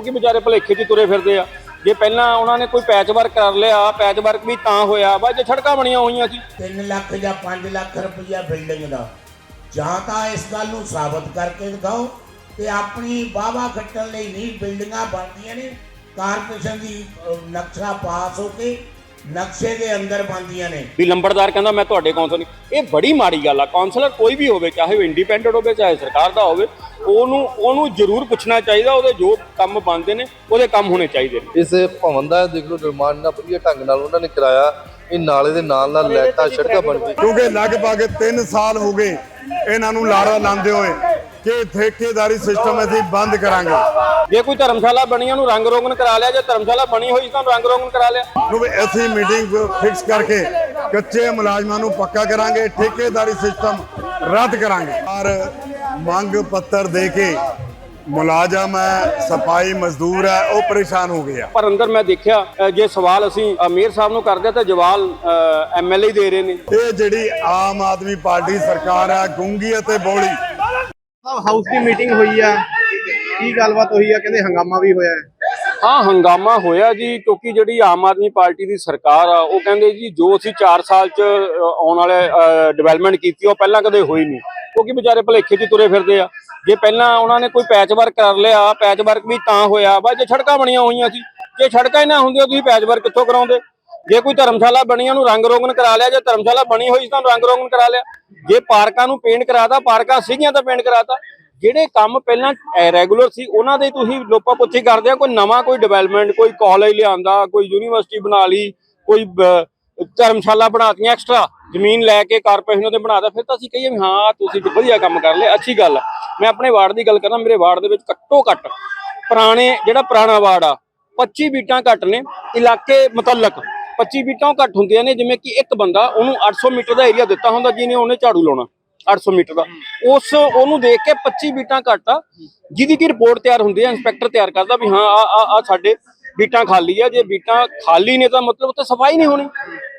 ਕਿਉਂਕਿ ਵਿਚਾਰੇ ਭਲੇਖੇ 'ਚ ਤੁਰੇ ਫਿਰਦੇ ਆ। ਜੇ ਪਹਿਲਾਂ ਉਹਨਾਂ ਨੇ ਕੋਈ ਪੈਚ ਵਰਕ ਕਰ ਲਿਆ ਪੈਚ ਵਰਕ ਵੀ ਤਾਂ ਹੋਇਆ ਵਾ ਜੇ ਸੜਕਾਂ ਬਣੀਆਂ ਹੋਈਆਂ ਸੀ। 3 ਲੱਖ ਜਾਂ 5 ਲੱਖ ਰੁਪਈਆ ਬਿਲਡਿੰਗ ਦਾ। ਜਾਂ ਤਾਂ ਇਸ ਗੱਲ ਨੂੰ ਸਾਬਤ ਕਰਕੇ ਦਿਖਾਓ ਤੇ ਆਪਣੀ ਵਾਹਵਾ ਖੱਟਣ ਲਈ ਨਹੀਂ ਬਿਲਡਿੰਗਾਂ ਬਣਦੀਆਂ ਨੇ। ਕਾਰਪੋਰੇਸ਼ਨ ਦੀ ਨਕਸ਼ਾ ਪਾਸ ਹੋ ਕੇ ਨਕਸ਼ੇ ਦੇ ਅੰਦਰ ਬਣਦੀਆਂ ਨੇ। ਵੀ ਲੰਬੜਦਾਰ ਕਹਿੰਦਾ ਮੈਂ ਤੁਹਾਡੇ ਕੌਂਸਲ ਨਹੀਂ। ਇਹ ਬੜੀ ਮਾੜੀ ਗੱਲ ਆ। ਕੌਂਸਲਰ ਕੋਈ ਵੀ ਹੋਵੇ ਚਾਹੇ ਉਹ ਇੰਡੀਪੈਂਡੈਂਟ ਹੋਵੇ ਚਾਹੇ ਸਰਕਾਰ ਦਾ ਹੋਵੇ ਉਹਨੂੰ ਉਹਨੂੰ ਜ਼ਰੂਰ ਪੁੱਛਣਾ ਚਾਹੀਦਾ ਉਹਦੇ ਜੋ ਕੰਮ ਬਣਦੇ ਨੇ ਉਹਦੇ ਕੰਮ ਹੋਣੇ ਚਾਹੀਦੇ ਨੇ। ਇਸ ਭਵਨ ਦਾ ਦੇਖ ਲਓ ਨਿਰਮਾਣ ਨਾ ਵਧੀਆ ਢੰਗ ਨਾਲ ਉਹਨਾਂ ਨੇ ਕਰਾਇਆ। ਇਹ ਨਾਲੇ ਦੇ ਨਾਲ ਨਾਲ ਲਾਈਟਾਂ ਸੜਕਾਂ ਬਣ ਗਈ ਕਿਉਂਕਿ ਲਗਭਗ 3 ਸਾਲ ਹੋ ਗਏ ਇਹਨਾਂ ਨੂੰ ਲਾੜਾ ਲਾਉਂਦੇ ਹੋਏ। ਕਿ ਠੇਕੇਦਾਰੀ ਸਿਸਟਮ ਅਸੀਂ ਬੰਦ ਕਰਾਂਗੇ। ਜੇ ਕੋਈ ਧਰਮਸ਼ਾਲਾ ਬਣੀ ਉਹਨੂੰ ਰੰਗ ਰੋਗਨ ਕਰਾ ਲਿਆ। ਜੇ ਧਰਮਸ਼ਾਲਾ ਬਣੀ ਹੋਈ ਤਾਂ ਰੰਗ ਰੋਗਨ ਕਰਾ ਲਿਆ। ਕਿਉਂਕਿ ਅਸੀਂ ਮੀਟਿੰਗ ਫਿਕਸ ਕਰਕੇ ਕੱਚੇ ਮੁਲਾਜ਼ਮਾਂ ਨੂੰ ਪੱਕਾ ਕਰਾਂਗੇ ਠੇਕੇਦਾਰੀ ਸਿਸਟਮ ਰੱਦ ਕਰਾਂਗੇ। ਔਰ ਮੰਗ ਪੱਤਰ ਦੇ ਕੇ ਮੁਲਾਜ਼ਮ ਹੈ ਸਫ਼ਾਈ ਮਜ਼ਦੂਰ ਹੈ ਉਹ ਪਰੇਸ਼ਾਨ ਹੋ ਗਿਆ ਪਰ ਅੰਦਰ ਮੈਂ ਦੇਖਿਆ ਜੇ ਸਵਾਲ ਅਸੀਂ ਅ, ਮੇਅਰ ਸਾਹਿਬ ਨੂੰ ਕਰਦੇ ਤਾਂ ਜਵਾਲ ਐਮਐਲਏ ਦੇ ਰਹੇ ਨੇ। ਇਹ ਜਿਹੜੀ ਆਮ ਆਦਮੀ ਪਾਰਟੀ ਸਰਕਾਰ ਹੈ ਗੁੰਗੀ ਅਤੇ ਬੋਲੀ ਸਾਹਿਬ ਹਾਊਸ ਦੀ ਮੀਟਿੰਗ ਹੋਈ ਆ। ਕੀ ਗੱਲਬਾਤ ਹੋਈ ਆ? ਕਹਿੰਦੇ ਹੰਗਾਮਾ ਵੀ ਹੋਇਆ ਹੈ। ਹਾਂ, ਹੰਗਾਮਾ ਹੋਇਆ ਜੀ, ਕਿਉਂਕਿ ਜਿਹੜੀ ਆਮ ਆਦਮੀ ਪਾਰਟੀ ਦੀ ਸਰਕਾਰ ਆ, ਉਹ ਕਹਿੰਦੇ ਜੀ, ਜੋ ਅਸੀਂ 4 ਸਾਲ ਚ ਆਉਣ ਵਾਲੇ ਡਿਵੈਲਪਮੈਂਟ ਕੀਤੀ, ਉਹ ਪਹਿਲਾਂ ਕਦੇ ਹੋਈ ਨਹੀਂ। ਕਿਉਂਕਿ ਵਿਚਾਰੇ ਭਲੇਖੇ 'ਚ ਤੁਰੇ ਫਿਰਦੇ ਆ। ਜੇ ਪਹਿਲਾਂ ਉਹਨਾਂ ਨੇ ਕੋਈ ਪੈਚ ਵਰਕ ਕਰ ਲਿਆ ਪੈਚ ਵਰਕ ਵੀ ਤਾਂ ਹੋਇਆ ਵਾ ਜੇ ਸੜਕਾਂ ਬਣੀਆਂ ਹੋਈਆਂ ਸੀ, ਜੇ ਸੜਕਾਂ ਹੀ ਨਾ ਹੁੰਦੀਆਂ, ਤੁਸੀਂ ਪੈਚ ਵਰਕ ਕਿੱਥੋਂ ਕਰਾਉਂਦੇ? ਜੇ ਕੋਈ ਧਰਮਸ਼ਾਲਾ ਬਣੀ, ਉਹਨੂੰ ਰੰਗ ਰੋਗਨ ਕਰਾ ਲਿਆ, ਜੇ ਧਰਮਸ਼ਾਲਾ ਬਣੀ ਹੋਈ ਸੀ ਤਾਂ ਰੰਗ ਰੋਗਨ ਕਰਾ ਲਿਆ। ਜੇ ਪਾਰਕਾਂ ਨੂੰ ਪੇਂਟ ਕਰਾਤਾ, ਪਾਰਕਾਂ ਸੀਗੀਆਂ ਤਾਂ ਪੇਂਟ ਕਰਾਤਾ। ਜਿਹੜੇ ਕੰਮ ਪਹਿਲਾਂ ਰੈਗੂਲਰ ਸੀ, ਉਹਨਾਂ ਦੇ ਤੁਸੀਂ ਲੋਪਾ ਪੁੱਛੀ ਕਰਦੇ ਆ ਕੋਈ ਨਵਾਂ ਕੋਈ ਡਿਵੈਲਪਮੈਂਟ ਕੋਈ ਕਾਲਜ ਲਿਆਂਦਾ, ਕੋਈ ਯੂਨੀਵਰਸਿਟੀ ਬਣਾ ਲਈ, ਕੋਈ ਬ- ਧਰਮਸ਼ਾਲਾ ਬਣਾਤੀਆਂ ਐਕਸਟਰਾ ਜ਼ਮੀਨ ਲੈ ਕੇ ਕਾਰਪੋਰੇਸ਼ਨ ਉਹਦੇ ਬਣਾਦਾ ਫਿਰ ਤਾਂ ਅਸੀਂ ਕਹੀਏ ਵੀ ਹਾਂ, ਤੁਸੀਂ ਵਧੀਆ ਕੰਮ ਕਰ ਲਿਆ, ਅੱਛੀ ਗੱਲ ਆ। ਮੈਂ ਆਪਣੇ ਵਾਰਡ ਦੀ ਗੱਲ ਕਰਾਂ ਮੇਰੇ ਵਾਰਡ ਦੇ ਵਿੱਚ ਘੱਟੋ ਘੱਟ ਪੁਰਾਣੇ, ਜਿਹੜਾ ਪੁਰਾਣਾ ਵਾਰਡ ਆ 25 ਬੀਟਾਂ ਘੱਟ ਨੇ, ਇਲਾਕੇ ਮੁਤਲਕ। 25 ਬੀਟਾਂ ਘੱਟ ਹੁੰਦੀਆਂ ਨੇ ਜਿਵੇਂ ਕਿ ਇੱਕ ਬੰਦਾ ਉਹਨੂੰ 800 ਮੀਟਰ ਦਾ ਏਰੀਆ ਦਿੱਤਾ ਹੁੰਦਾ ਜਿਹਨੇ ਉਹਨੇ ਝਾੜੂ ਲਾਉਣਾ 800 ਮੀਟਰ ਦਾ। ਉਸ ਉਹਨੂੰ ਦੇਖ ਕੇ 25 ਬੀਟਾਂ ਘੱਟ ਆ ਜਿਹਦੀ ਕੀ ਰਿਪੋਰਟ ਤਿਆਰ ਹੁੰਦੀ ਹੈ ਇੰਸਪੈਕਟਰ ਤਿਆਰ ਕਰਦਾ ਵੀ ਹਾਂ ਆ ਆ ਆ ਸਾਡੇ ਬੀਟਾਂ ਖਾਲੀ ਆ ਜੇ ਬੀਟਾਂ ਖਾਲੀ ਨੇ ਤਾਂ ਮਤਲਬ ਉੱਥੇ ਸਫ਼ਾਈ ਨਹੀਂ ਹੋਣੀ।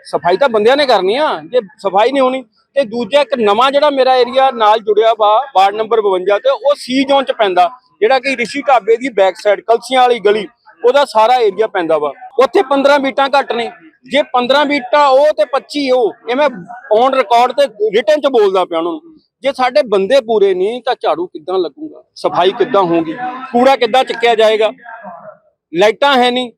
ਸਫ਼ਾਈ ਤਾਂ ਬੰਦਿਆਂ ਨੇ ਕਰਨੀ ਆ ਜੇ ਸਫ਼ਾਈ ਨਹੀਂ ਹੋਣੀ ਤੇ ਦੂਜਾ ਇੱਕ ਨਵਾਂ ਜਿਹੜਾ ਮੇਰਾ ਏਰੀਆ ਨਾਲ ਜੁੜਿਆ ਵਾ ਵਾਰਡ ਨੰਬਰ 52 ਤੇ ਉਹ ਸੀ ਜ਼ੋਨ ਚ ਪੈਂਦਾ ਜਿਹੜਾ ਕਿ ਰਿਸ਼ੀ ਢਾਬੇ ਦੀ ਬੈਕ ਸਾਈਡ ਕਲਸੀਆਂ ਵਾਲੀ ਗਲੀ ਉਹਦਾ ਸਾਰਾ ਏਰੀਆ ਪੈਂਦਾ ਵਾ। ਉੱਥੇ 15 ਬੀਟਾਂ ਘੱਟ ਨੇ। ਜੇ 15 ਬੀਟਾਂ ਉਹ ਤੇ 25 ਉਹ ਇਹ ਮੈਂ ਔਨ ਰਿਕਾਰਡ ਤੇ ਰਿਟਨ ਚ ਬੋਲਦਾ ਪਿਆ ਉਹਨਾਂ। ਨੂੰ ਜੇ ਸਾਡੇ ਬੰਦੇ ਪੂਰੇ ਨਹੀਂ ਤਾਂ ਝਾੜੂ ਕਿੱਦਾਂ ਲੱਗੂਗਾ? ਸਫ਼ਾਈ ਕਿੱਦਾਂ ਹੋਊਗੀ? ਕੂੜਾ ਕਿੱਦਾਂ ਚੱਕਿਆ ਜਾਏਗਾ? ਲਾਈਟਾਂ ਹੈ ਨਹੀਂ।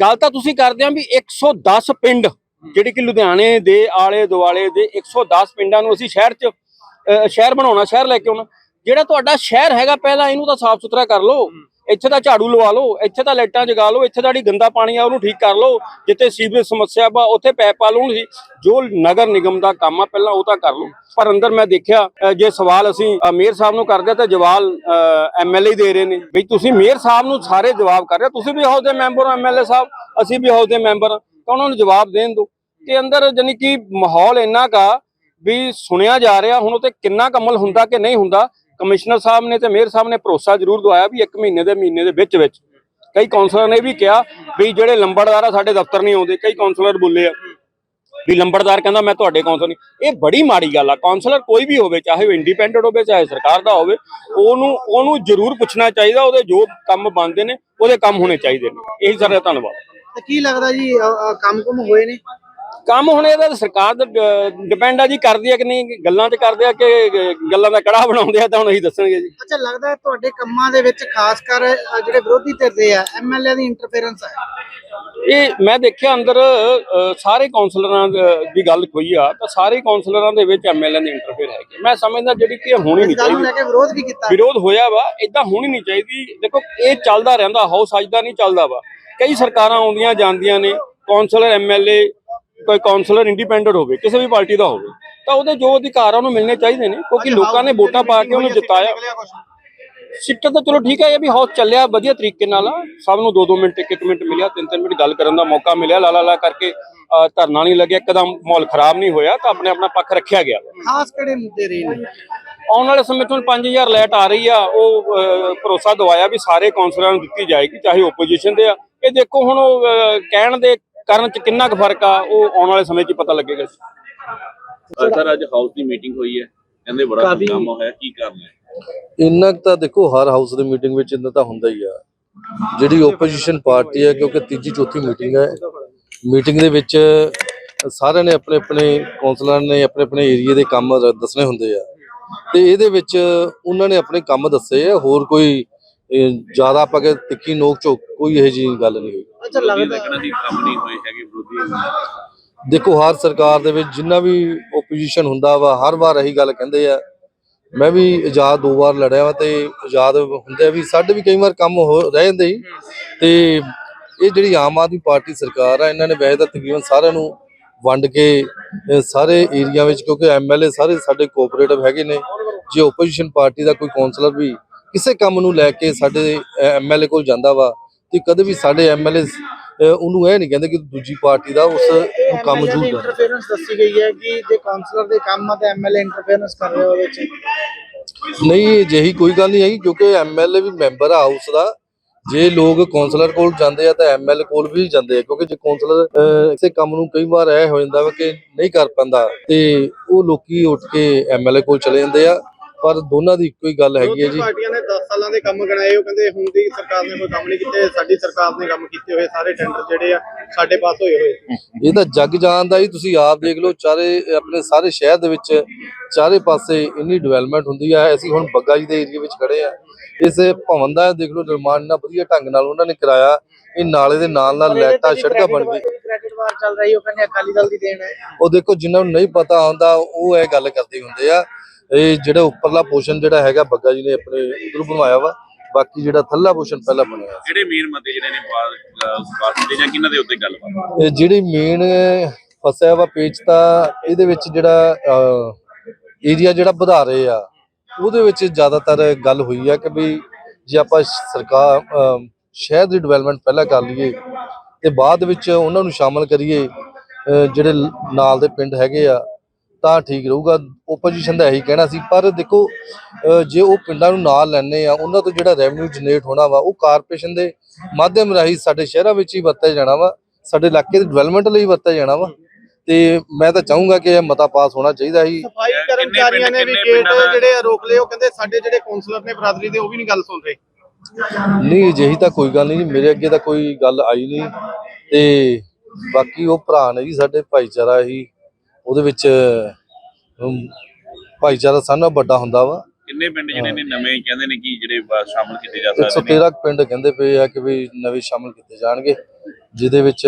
ਗੱਲ ਤਾਂ ਤੁਸੀਂ ਕਰਦੇ ਆ ਵੀ 110 ਪਿੰਡ ਜਿਹੜੀ ਕਿ ਲੁਧਿਆਣੇ ਦੇ ਆਲੇ ਦੁਆਲੇ ਦੇ 110 ਪਿੰਡਾਂ ਨੂੰ ਅਸੀਂ ਸ਼ਹਿਰ 'ਚ ਅਹ, ਸ਼ਹਿਰ ਬਣਾਉਣਾ ਸ਼ਹਿਰ ਲੈ ਕੇ ਆਉਣਾ। ਜਿਹੜਾ ਤੁਹਾਡਾ ਸ਼ਹਿਰ ਹੈਗਾ ਪਹਿਲਾਂ ਇਹਨੂੰ ਤਾਂ ਸਾਫ਼ ਸੁਥਰਾ ਕਰ ਲਓ। ਇੱਥੇ ਤਾਂ ਝਾੜੂ ਲਵਾ ਲਓ, ਇੱਥੇ ਤਾਂ ਲਾਈਟਾਂ ਜਗਾ ਲਓ, ਇੱਥੇ ਦਾ ਜਿਹੜੀ ਗੰਦਾ ਪਾਣੀ ਆ ਉਹਨੂੰ ਠੀਕ ਕਰ ਲਓ, ਜਿੱਥੇ ਸੀਵਰੇਜ ਸਮੱਸਿਆ ਵਾ, ਉੱਥੇ ਪੈਪ ਪਾ ਲਓ ਜੋ ਨਗਰ ਨਿਗਮ ਦਾ ਕੰਮ ਆ, ਪਹਿਲਾਂ ਉਹ ਤਾਂ ਕਰ ਲਓ। ਪਰ ਅੰਦਰ ਮੈਂ ਦੇਖਿਆ ਜੇ ਸਵਾਲ ਅਸੀਂ ਮੇਅਰ ਸਾਹਿਬ ਨੂੰ ਕਰਦੇ ਤਾਂ ਜਵਾਲ ਐਮਐਲਏ ਦੇ ਰਹੇ ਨੇ। ਵੀ ਤੁਸੀਂ ਮੇਅਰ ਸਾਹਿਬ ਨੂੰ ਸਾਰੇ ਜਵਾਬ ਕਰ ਰਹੇ ਹੋ। ਤੁਸੀਂ ਵੀ ਹਾਊਸ ਦੇ ਮੈਂਬਰ ਹੋ ਐਮਐਲਏ ਸਾਹਿਬ, ਅਸੀਂ ਵੀ ਹਾਊਸ ਦੇ ਮੈਂਬਰ ਤਾਂ ਉਹਨਾਂ ਨੂੰ ਜਵਾਬ ਦੇਣ ਦਿਓ। ਕਿ ਅੰਦਰ ਜਾਨੀ ਕਿ ਮਾਹੌਲ ਇੰਨਾ ਕਾ ਵੀ ਸੁਣਿਆ ਜਾ ਰਿਹਾ, ਹੁਣ ਉਹ ਕਿੰਨਾ ਕਮਲ ਹੁੰਦਾ ਕਿ ਨਹੀਂ ਹੁੰਦਾ ਕਮਿਸ਼ਨਰ ਸਾਹਿਬ ਨੇ ਤੇ ਮੇਅਰ ਸਾਹਿਬ ਨੇ ਭਰੋਸਾ ਜ਼ਰੂਰ ਦਵਾਇਆ ਵੀ 1 ਮਹੀਨੇ ਦੇ ਮਹੀਨੇ ਦੇ ਵਿੱਚ ਵਿੱਚ ਕਈ ਕਾਉਂਸਲਰ ਨੇ ਵੀ ਕਿਹਾ ਵੀ ਜਿਹੜੇ ਲੰਬੜਦਾਰ ਆ ਸਾਡੇ ਦਫ਼ਤਰ ਨਹੀਂ ਆਉਂਦੇ, ਕਈ ਕਾਉਂਸਲਰ ਬੋਲੇ ਆ ਵੀ ਲੰਬੜਦਾਰ ਕਹਿੰਦਾ ਮੈਂ ਤੁਹਾਡੇ ਕਾਉਂਸਲ ਨਹੀਂ। ਇਹ ਬੜੀ ਮਾੜੀ ਗੱਲ ਆ। ਕਾਉਂਸਲਰ ਕੋਈ ਵੀ ਹੋਵੇ, ਚਾਹੇ ਉਹ ਇੰਡੀਪੈਂਡੈਂਟ ਹੋਵੇ, ਚਾਹੇ ਸਰਕਾਰ ਦਾ ਹੋਵੇ, ਉਹਨੂੰ ਉਹਨੂੰ ਜ਼ਰੂਰ ਪੁੱਛਣਾ ਚਾਹੀਦਾ, ਉਹਦੇ ਜੋ ਕੰਮ ਬਣਦੇ ਨੇ, ਉਹਦੇ ਕੰਮ ਹੋਣੇ ਚਾਹੀਦੇ ਨੇ। ਇਹੀ ਸਾਰਾ ਧੰਨਵਾਦ। ਤੇ ਕੀ ਲੱਗਦਾ ਜੀ ਕੰਮ ਕੁਮ ਹੋਏ ਨੇ? ਕੰਮ ਹੁਣ ਇਹਦਾ ਤਾਂ ਸਰਕਾਰ ਦਾ ਡਿਪੈਂਡ ਆ ਜੀ ਕਰਦੀ ਆ ਕਿ ਨਹੀਂ ਗੱਲਾਂ 'ਚ ਕਰਦੇ ਆ ਕਿ ਗੱਲਾਂ ਦਾ ਕੜਾ ਬਣਾਉਂਦੇ ਆ ਤਾਂ ਹੁਣ ਇਹੀ ਦੱਸਣਗੇ ਜੀ। ਅੱਛਾ ਲੱਗਦਾ ਤੁਹਾਡੇ ਕੰਮਾਂ ਦੇ ਵਿੱਚ ਖਾਸ ਕਰ ਜਿਹੜੇ ਵਿਰੋਧੀ ਧਿਰ ਦੇ ਆ ਐਮਐਲਏ ਦੀ ਇੰਟਰਫੇਰੈਂਸ ਹੈ ਇਹ ਮੈਂ ਦੇਖਿਆ ਅੰਦਰ ਸਾਰੇ ਕਾਉਂਸਲਰਾਂ ਦ- ਗੱਲ ਹੋਈ ਆ ਤਾਂ ਸਾਰੇ ਕਾਉਂਸਲਰਾਂ ਦੇ ਵਿੱਚ ਐਮਐਲਏ ਦੀ ਇੰਟਰਫੇਅਰ ਹੈਗੀ ਮੈਂ ਸਮਝਦਾ ਜਿਹੜੀ ਕਿ ਹੋਣੀ ਨਹੀਂ ਨੂੰ ਲੈ ਚਾਹੀਦੀ ਕੇ ਵਿਰੋਧ ਵੀ ਕੀਤਾ। ਵਿਰੋਧ ਹੋਇਆ ਵਾ ਇਦਾਂ ਹੋਣੀ ਨਹੀਂ ਚਾਹੀਦੀ। ਦੇਖੋ ਇਹ ਚੱਲਦਾ ਰਹਿੰਦਾ ਹਾਊਸ ਅੱਜ ਦਾ ਨਹੀਂ ਚੱਲਦਾ ਵਾ। ਕਈ ਸਰਕਾਰਾਂ ਆਉਂਦੀਆਂ ਜਾਂਦੀਆਂ ਨੇ ਕਾਉਂਸਲਰ ਐਮਐਲਏ ਕੋਈ ਕਾਉਂਸਲਰ ਇੰਡੀਪੈਂਡੈਂਟ ਹੋਵੇ ਕਿਸੇ ਵੀ ਪਾਰਟੀ ਦਾ ਹੋਵੇ ਤਾਂ ਉਹਦੇ ਜੋ ਅਧਿਕਾਰ ਆ ਉਹਨੂੰ ਮਿਲਣੇ ਚਾਹੀਦੇ ਨੇ ਕਿਉਂਕਿ ਲੋਕਾਂ ਨੇ ਵੋਟਾਂ ਪਾ ਕੇ ਉਹਨੂੰ ਜਿਤਾਇਆ। ਸਿੱਟਾ ਤਾਂ ਚਲੋ ਠੀਕ ਹੈ ਇਹ ਵੀ ਹਾਊਸ ਚੱਲਿਆ ਵਧੀਆ ਤਰੀਕੇ ਨਾਲ। ਸਭ ਨੂੰ 2-2 ਮਿੰਟ 1-1 ਮਿੰਟ ਮਿਲਿਆ 3-3 ਮਿੰਟ ਗੱਲ ਕਰਨ ਦਾ ਮੌਕਾ ਮਿਲਿਆ ਲਾ ਲਾ ਲਾ ਕਰਕੇ ਧਰਨਾ ਨਹੀਂ ਲੱਗਿਆ ਇੱਕਦਮ ਮਾਹੌਲ ਖਰਾਬ ਨਹੀਂ ਹੋਇਆ ਤਾਂ ਆਪਣੇ ਆਪਣਾ ਪੱਖ ਰੱਖਿਆ ਗਿਆ। ਖਾਸ ਕਿਹੜੇ ਮੁੱਦੇ ਰਹੇ ਨੇ? ਆਉਣ ਵਾਲੇ ਸਮੇਂ ਹੁਣ 5000 ਲਾਈਟ ਆ ਰਹੀ ਆ ਉਹ ਭਰੋਸਾ ਦਵਾਇਆ ਵੀ ਸਾਰੇ ਕੌਂਸਲਰਾਂ ਨੂੰ ਦਿੱਤੀ ਜਾਏਗੀ ਚਾਹੇ ਓਪੋਜੀਸ਼ਨ ਦੇ ਆ। ਇਹ ਦੇਖੋ ਹੁਣ ਉਹ, ਕਹਿਣ ਦੇ ਕਰਨ 'ਚ ਕਿੰਨਾ ਕੁ ਫ਼ਰਕ ਆ ਉਹ ਆਉਣ ਵਾਲੇ ਸਮੇਂ 'ਚ ਪਤਾ ਲੱਗੇਗਾ ਸਰ ਅੱਜ ਹਾਊਸ ਦੀ ਮੀਟਿੰਗ ਹੋਈ ਹੈ। ਕਹਿੰਦੇ ਬੜਾ ਹੰਗਾਮਾ ਹੋਇਆ ਕੀ ਕਰਨਾ ਇੰਨਾ ਤਾਂ ਦੇਖੋ ਹਰ ਹਾਊਸ ਦੀ ਮੀਟਿੰਗ ਵਿੱਚ ਇੰਨਾ ਤਾਂ ਹੁੰਦਾ ਹੀ ਆ। ਜਿਹੜੀ ਓਪੋਜੀਸ਼ਨ ਪਾਰਟੀ ਹੈ ਕਿਉਂਕਿ ਤੀਜੀ ਚੌਥੀ ਮੀਟਿੰਗ ਹੈ ਮੀਟਿੰਗ ਦੇ ਵਿੱਚ ਸਾਰਿਆਂ ਨੇ ਆਪਣੇ ਆਪਣੇ ਕੌਂਸਲਰਾਂ ਨੇ ਆਪਣੇ ਆਪਣੇ ਏਰੀਆ ਦੇ ਕੰਮ ਦੱਸਣੇ ਹੁੰਦੇ ਆ। ਤੇ ਇਹਦੇ ਵਿੱਚ ਉਹਨਾਂ ਨੇ ਆਪਣੇ ਕੰਮ ਦੱਸੇ ਆ ਹੋਰ ਕੋਈ ਇਹ, ਜ਼ਿਆਦਾ ਆਪਾਂ ਕਿ ਤਿੱਖੀ ਨੋਕ ਝੋਕ ਕੋਈ ਇਹੋ ਜਿਹੀ ਗੱਲ ਨਹੀਂ ਹੋਈ। ਅੱਛਾ ਲੱਗਦਾ ਲੱਗਣਾ ਦੀ ਕੰਮ ਨਹੀਂ ਹੋਏ ਹੈਗੇ ਵਿਰੋਧੀ। ਦੇਖੋ ਹਰ ਸਰਕਾਰ ਦੇ ਵਿੱਚ ਜਿੰਨਾ ਵੀ ਓਪੋਜੀਸ਼ਨ ਹੁੰਦਾ ਵਾ ਹਰ ਵਾਰ ਇਹੀ ਗੱਲ ਕਹਿੰਦੇ ਆ। ਮੈਂ ਵੀ ਆਜ਼ਾਦ ਦੋ ਵਾਰ ਲੜਿਆ ਵਾ ਤੇ ਆਜ਼ਾਦ ਹੁੰਦੇ ਆ ਵੀ ਸਾਡੇ ਵੀ ਕਈ ਵਾਰ ਕੰਮ ਹੋ ਰਹਿ ਜਾਂਦੇ ਸੀ ਤੇ ਇਹ ਜਿਹੜੀ ਆਮ ਆਦਮੀ ਪਾਰਟੀ ਸਰਕਾਰ ਆ ਇਹਨਾਂ ਨੇ ਵੈਸੇ ਤਾਂ ਤਕਰੀਬਨ ਸਾਰਿਆਂ ਨੂੰ ਵੰਡ ਕੇ ਅਹ ਸਾਰੇ ਏਰੀਆ ਵਿੱਚ ਕਿਉਂਕਿ ਐਮਐਲਏ ਸਾਰੇ ਸਾਡੇ ਕੋਆਪਰੇਟਿਵ ਹੈਗੇ ਨੇ। ਜੇ ਓਪੋਜੀਸ਼ਨ ਪਾਰਟੀ ਦਾ ਕੋਈ ਕਾਉਂਸਲਰ ਵੀ ਕਿਸੇ ਕੰਮ ਨੂੰ ਲੈ ਕੇ ਸਾਡੇ ਐਮਐਲਏ ਕੋਲ ਜਾਂਦਾ ਵਾ ਤੇ ਕਦੇ ਵੀ ਸਾਡੇ ਐਮਐਲਏ ਉਹਨੂੰ ਇਹ ਨਹੀਂ ਕਹਿੰਦੇ ਕਿ ਦੂਜੀ ਪਾਰਟੀ ਦਾ ਉਸ ਨੂੰ ਕੰਮ ਕਰ ਇੰਟਰਫੇਰੈਂਸ ਦੱਸੀ ਗਈ ਹੈ ਕਿ ਜੇ ਕਾਉਂਸਲਰ ਦੇ ਕੰਮ ਆ ਤੇ ਐਮਐਲਏ ਇੰਟਰਫੇਰੈਂਸ ਕਰ ਰਿਹਾ ਉਹਦੇ ਵਿੱਚ? ਨਹੀਂ ਅਜਿਹੀ ਕੋਈ ਗੱਲ ਨਹੀਂ ਹੈਗੀ ਕਿਉਂਕਿ ਐਮਐਲਏ ਵੀ ਮੈਂਬਰ ਆ ਹਾਊਸ ਦਾ। ਜੇ ਲੋਕ ਕਾਉਂਸਲਰ ਕੋਲ ਜਾਂਦੇ ਆ ਤਾਂ ਐਮਐਲਏ ਕੋਲ ਵੀ ਜਾਂਦੇ ਆ ਕਿਉਂਕਿ ਜੇ ਕਾਉਂਸਲਰ ਕਿਸੇ ਕੰਮ ਨੂੰ ਕਈ ਵਾਰ ਇਹ ਹੋ ਜਾਂਦਾ ਵਾ ਕਿ ਨਹੀਂ ਕਰ ਪਾਉਂਦਾ ਤੇ ਉਹ ਲੋਕੀ ਉੱਠ ਕੇ ਐਮਐਲਏ ਕੋਲ ਚਲੇ ਜਾਂਦੇ ਆ। ਪਰ ਦੋਨਾਂ ਦੀ ਇੱਕੋ ਹੀ ਗੱਲ ਹੈਗੀ ਹੈ ਜੀ। ਪਾਰਟੀਆਂ ਨੇ 10 ਸਾਲਾਂ ਦੇ ਕੰਮ ਗਣਾਏ ਉਹ ਕਹਿੰਦੇ ਹੁਣ ਦੀ ਸਰਕਾਰ ਨੇ ਕੋਈ ਕੰਮ ਨਹੀਂ ਕੀਤੇ ਸਾਡੀ ਸਰਕਾਰ ਨੇ ਕੰਮ ਕੀਤੇ ਹੋਏ ਸਾਰੇ ਟੈਂਡਰ ਜਿਹੜੇ ਆ ਸਾਡੇ ਪਾਸ ਹੋਏ ਹੋਏ। ਇਹ ਤਾਂ ਜੱਗ ਜਾਣ ਦਾ ਹੀ ਤੁਸੀਂ ਆਪ ਦੇਖ ਲਓ ਚਾਰੇ ਆਪਣੇ ਸਾਰੇ ਸ਼ਹਿਰ ਦੇ ਵਿੱਚ ਚਾਰੇ ਪਾਸੇ ਇੰਨੀ ਡਿਵੈਲਪਮੈਂਟ ਹੁੰਦੀ ਆ ਅਸੀਂ ਹੁਣ ਬੱਗਾ ਜੀ ਦੇ ਏਰੀਆ ਵਿੱਚ ਖੜੇ ਆ। ਇਸ ਭਵਨ ਦਾ ਦੇਖ ਲਓ ਨਿਰਮਾਣ ਇੰਨਾ ਵਧੀਆ ਢੰਗ ਨਾਲ ਉਹਨਾਂ ਨੇ ਕਰਾਇਆ ਇਹ ਨਾਲੇ ਦੇ ਨਾਲ ਨਾਲ ਲਾਈਟਾਂ ਸੜਕਾਂ ਬਣ ਗਈ ਕ੍ਰੈਡਿਟ ਵਾਰ ਚੱਲ ਰਹੀ ਉਹ ਕਹਿੰਦੇ ਅਕਾਲੀ ਦਲ ਦੀ ਦੇਣ ਹੈ। ਉਹ ਦੇਖੋ ਜਿਨ੍ਹਾਂ ਨੂੰ ਨਹੀਂ ਪਤਾ ਹੁੰਦਾ ਉਹ ਇਹ ਗੱਲ ਕਰਦੇ ਹੁੰਦੇ ਆ ਇਹ ਜਿਹੜਾ ਉੱਪਰਲਾ ਪੋਸ਼ਨ ਜਿਹੜਾ ਹੈਗਾ ਬੱਗਾ ਜੀ ਨੇ ਆਪਣੇ ਉਧਰ ਬਣਵਾਇਆ ਵਾ ਬਾਕੀ ਜਿਹੜਾ ਥੱਲਾ ਪੋਸ਼ਨ ਪਹਿਲਾਂ ਬਣਿਆ। ਜਿਹੜੇ ਮੇਨ ਮਤੇ ਜਿਹੜੇ ਨੇ ਦੇ ਜਾਂ ਕਿਹਨਾਂ ਦੇ ਉੱਤੇ ਗੱਲਬਾਤ ਇਹ ਜਿਹੜੀ ਮੇਨ ਫਸਿਆ ਵਾ ਪੇਚ ਤਾਂ ਇਹਦੇ ਵਿੱਚ ਜਿਹੜਾ ਏਰੀਆ ਜਿਹੜਾ ਵਧਾ ਰਹੇ ਆ ਉਹਦੇ ਵਿੱਚ ਜ਼ਿਆਦਾਤਰ ਗੱਲ ਹੋਈ ਆ ਕਿ ਵੀ ਜੇ ਆਪਾਂ ਸਰਕਾਰ ਸ਼ਹਿਰ ਦੀ ਡਿਵੈਲਪਮੈਂਟ ਪਹਿਲਾਂ ਕਰ ਲਈਏ ਤੇ ਬਾਅਦ ਵਿੱਚ ਉਹਨਾਂ ਨੂੰ ਸ਼ਾਮਲ ਕਰੀਏ ਜਿਹੜੇ ਨਾਲ ਦੇ ਪਿੰਡ ਹੈਗੇ ਆ ਤਾਂ ਠੀਕ ਰਹੂਗਾ। ਓਪੋਜੀਸ਼ਨ ਦਾ ਇਹੀ ਕਹਿਣਾ ਸੀ। ਪਰ ਦੇਖੋ ਜੇ ਉਹ ਪਿੰਡਾਂ ਨੂੰ ਨਾਲ ਲੈਣੇ ਆ ਉਹਨਾਂ ਤੋਂ ਜਿਹੜਾ ਰੈਵਨਿਊ ਜਨਰੇਟ ਹੋਣਾ ਵਾ ਉਹ ਕਾਰਪੋਰੇਸ਼ਨ ਦੇ ਮਾਧਿਅਮ ਰਾਹੀਂ ਸਾਡੇ ਸ਼ਹਿਰਾਂ ਵਿੱਚ ਹੀ ਵਰਤਿਆ ਜਾਣਾ ਵਾ। ਸਾਡੇ ਇਲਾਕੇ ਦੀ ਡਿਵੈਲਪਮੈਂਟ ਲਈ ਵਰਤਿਆ ਜਾਣਾ ਵਾ। ਤੇ ਮੈਂ ਤਾਂ ਚਾਹੂੰਗਾ ਕਿ ਇਹ ਮਤਾ ਪਾਸ ਹੋਣਾ ਚਾਹੀਦਾ ਸੀ। ਸਫ਼ਾਈ ਕਰਮਚਾਰੀਆਂ ਨੇ ਵੀ ਗੇਟ ਜਿਹੜੇ ਆ ਰੋਕ ਲਏ। ਉਹ ਕਹਿੰਦੇ ਸਾਡੇ ਜਿਹੜੇ ਕਾਉਂਸਲਰ ਨੇ ਬਰਾਦਰੀ ਦੇ ਉਹ ਵੀ ਨਹੀਂ ਗੱਲ ਸੁਣ ਰਹੇ। ਨਹੀਂ ਅਜਿਹੀ ਤਾਂ ਕੋਈ ਗੱਲ ਨਹੀਂ। ਮੇਰੇ ਅੱਗੇ ਤਾਂ ਕੋਈ ਗੱਲ ਆਈ ਨਹੀਂ। ਤੇ ਬਾਕੀ ਉਹ ਭਰਾ ਨੇ ਜੀ ਸਾਡੇ ਭਾਈਚਾਰਾ ਹੀ ਉਹਦੇ ਵਿੱਚ ਭਾਈਚਾਰਾ ਸਾਡਾ ਵੱਡਾ ਹੁੰਦਾ ਵਾ। ਕਿੰਨੇ ਪਿੰਡ ਜਿਹੜੇ ਨੇ ਨਵੇਂ ਕਹਿੰਦੇ ਨੇ ਕਿ ਜਿਹੜੇ ਸ਼ਾਮਲ ਕੀਤੇ ਜਾ ਸਕਦੇ ਨੇ? 113 ਪਿੰਡ ਕਹਿੰਦੇ ਪਏ ਆ ਕਿ ਵੀ ਨਵੇਂ ਸ਼ਾਮਲ ਕੀਤੇ ਜਾਣਗੇ ਜਿਹਦੇ ਵਿੱਚ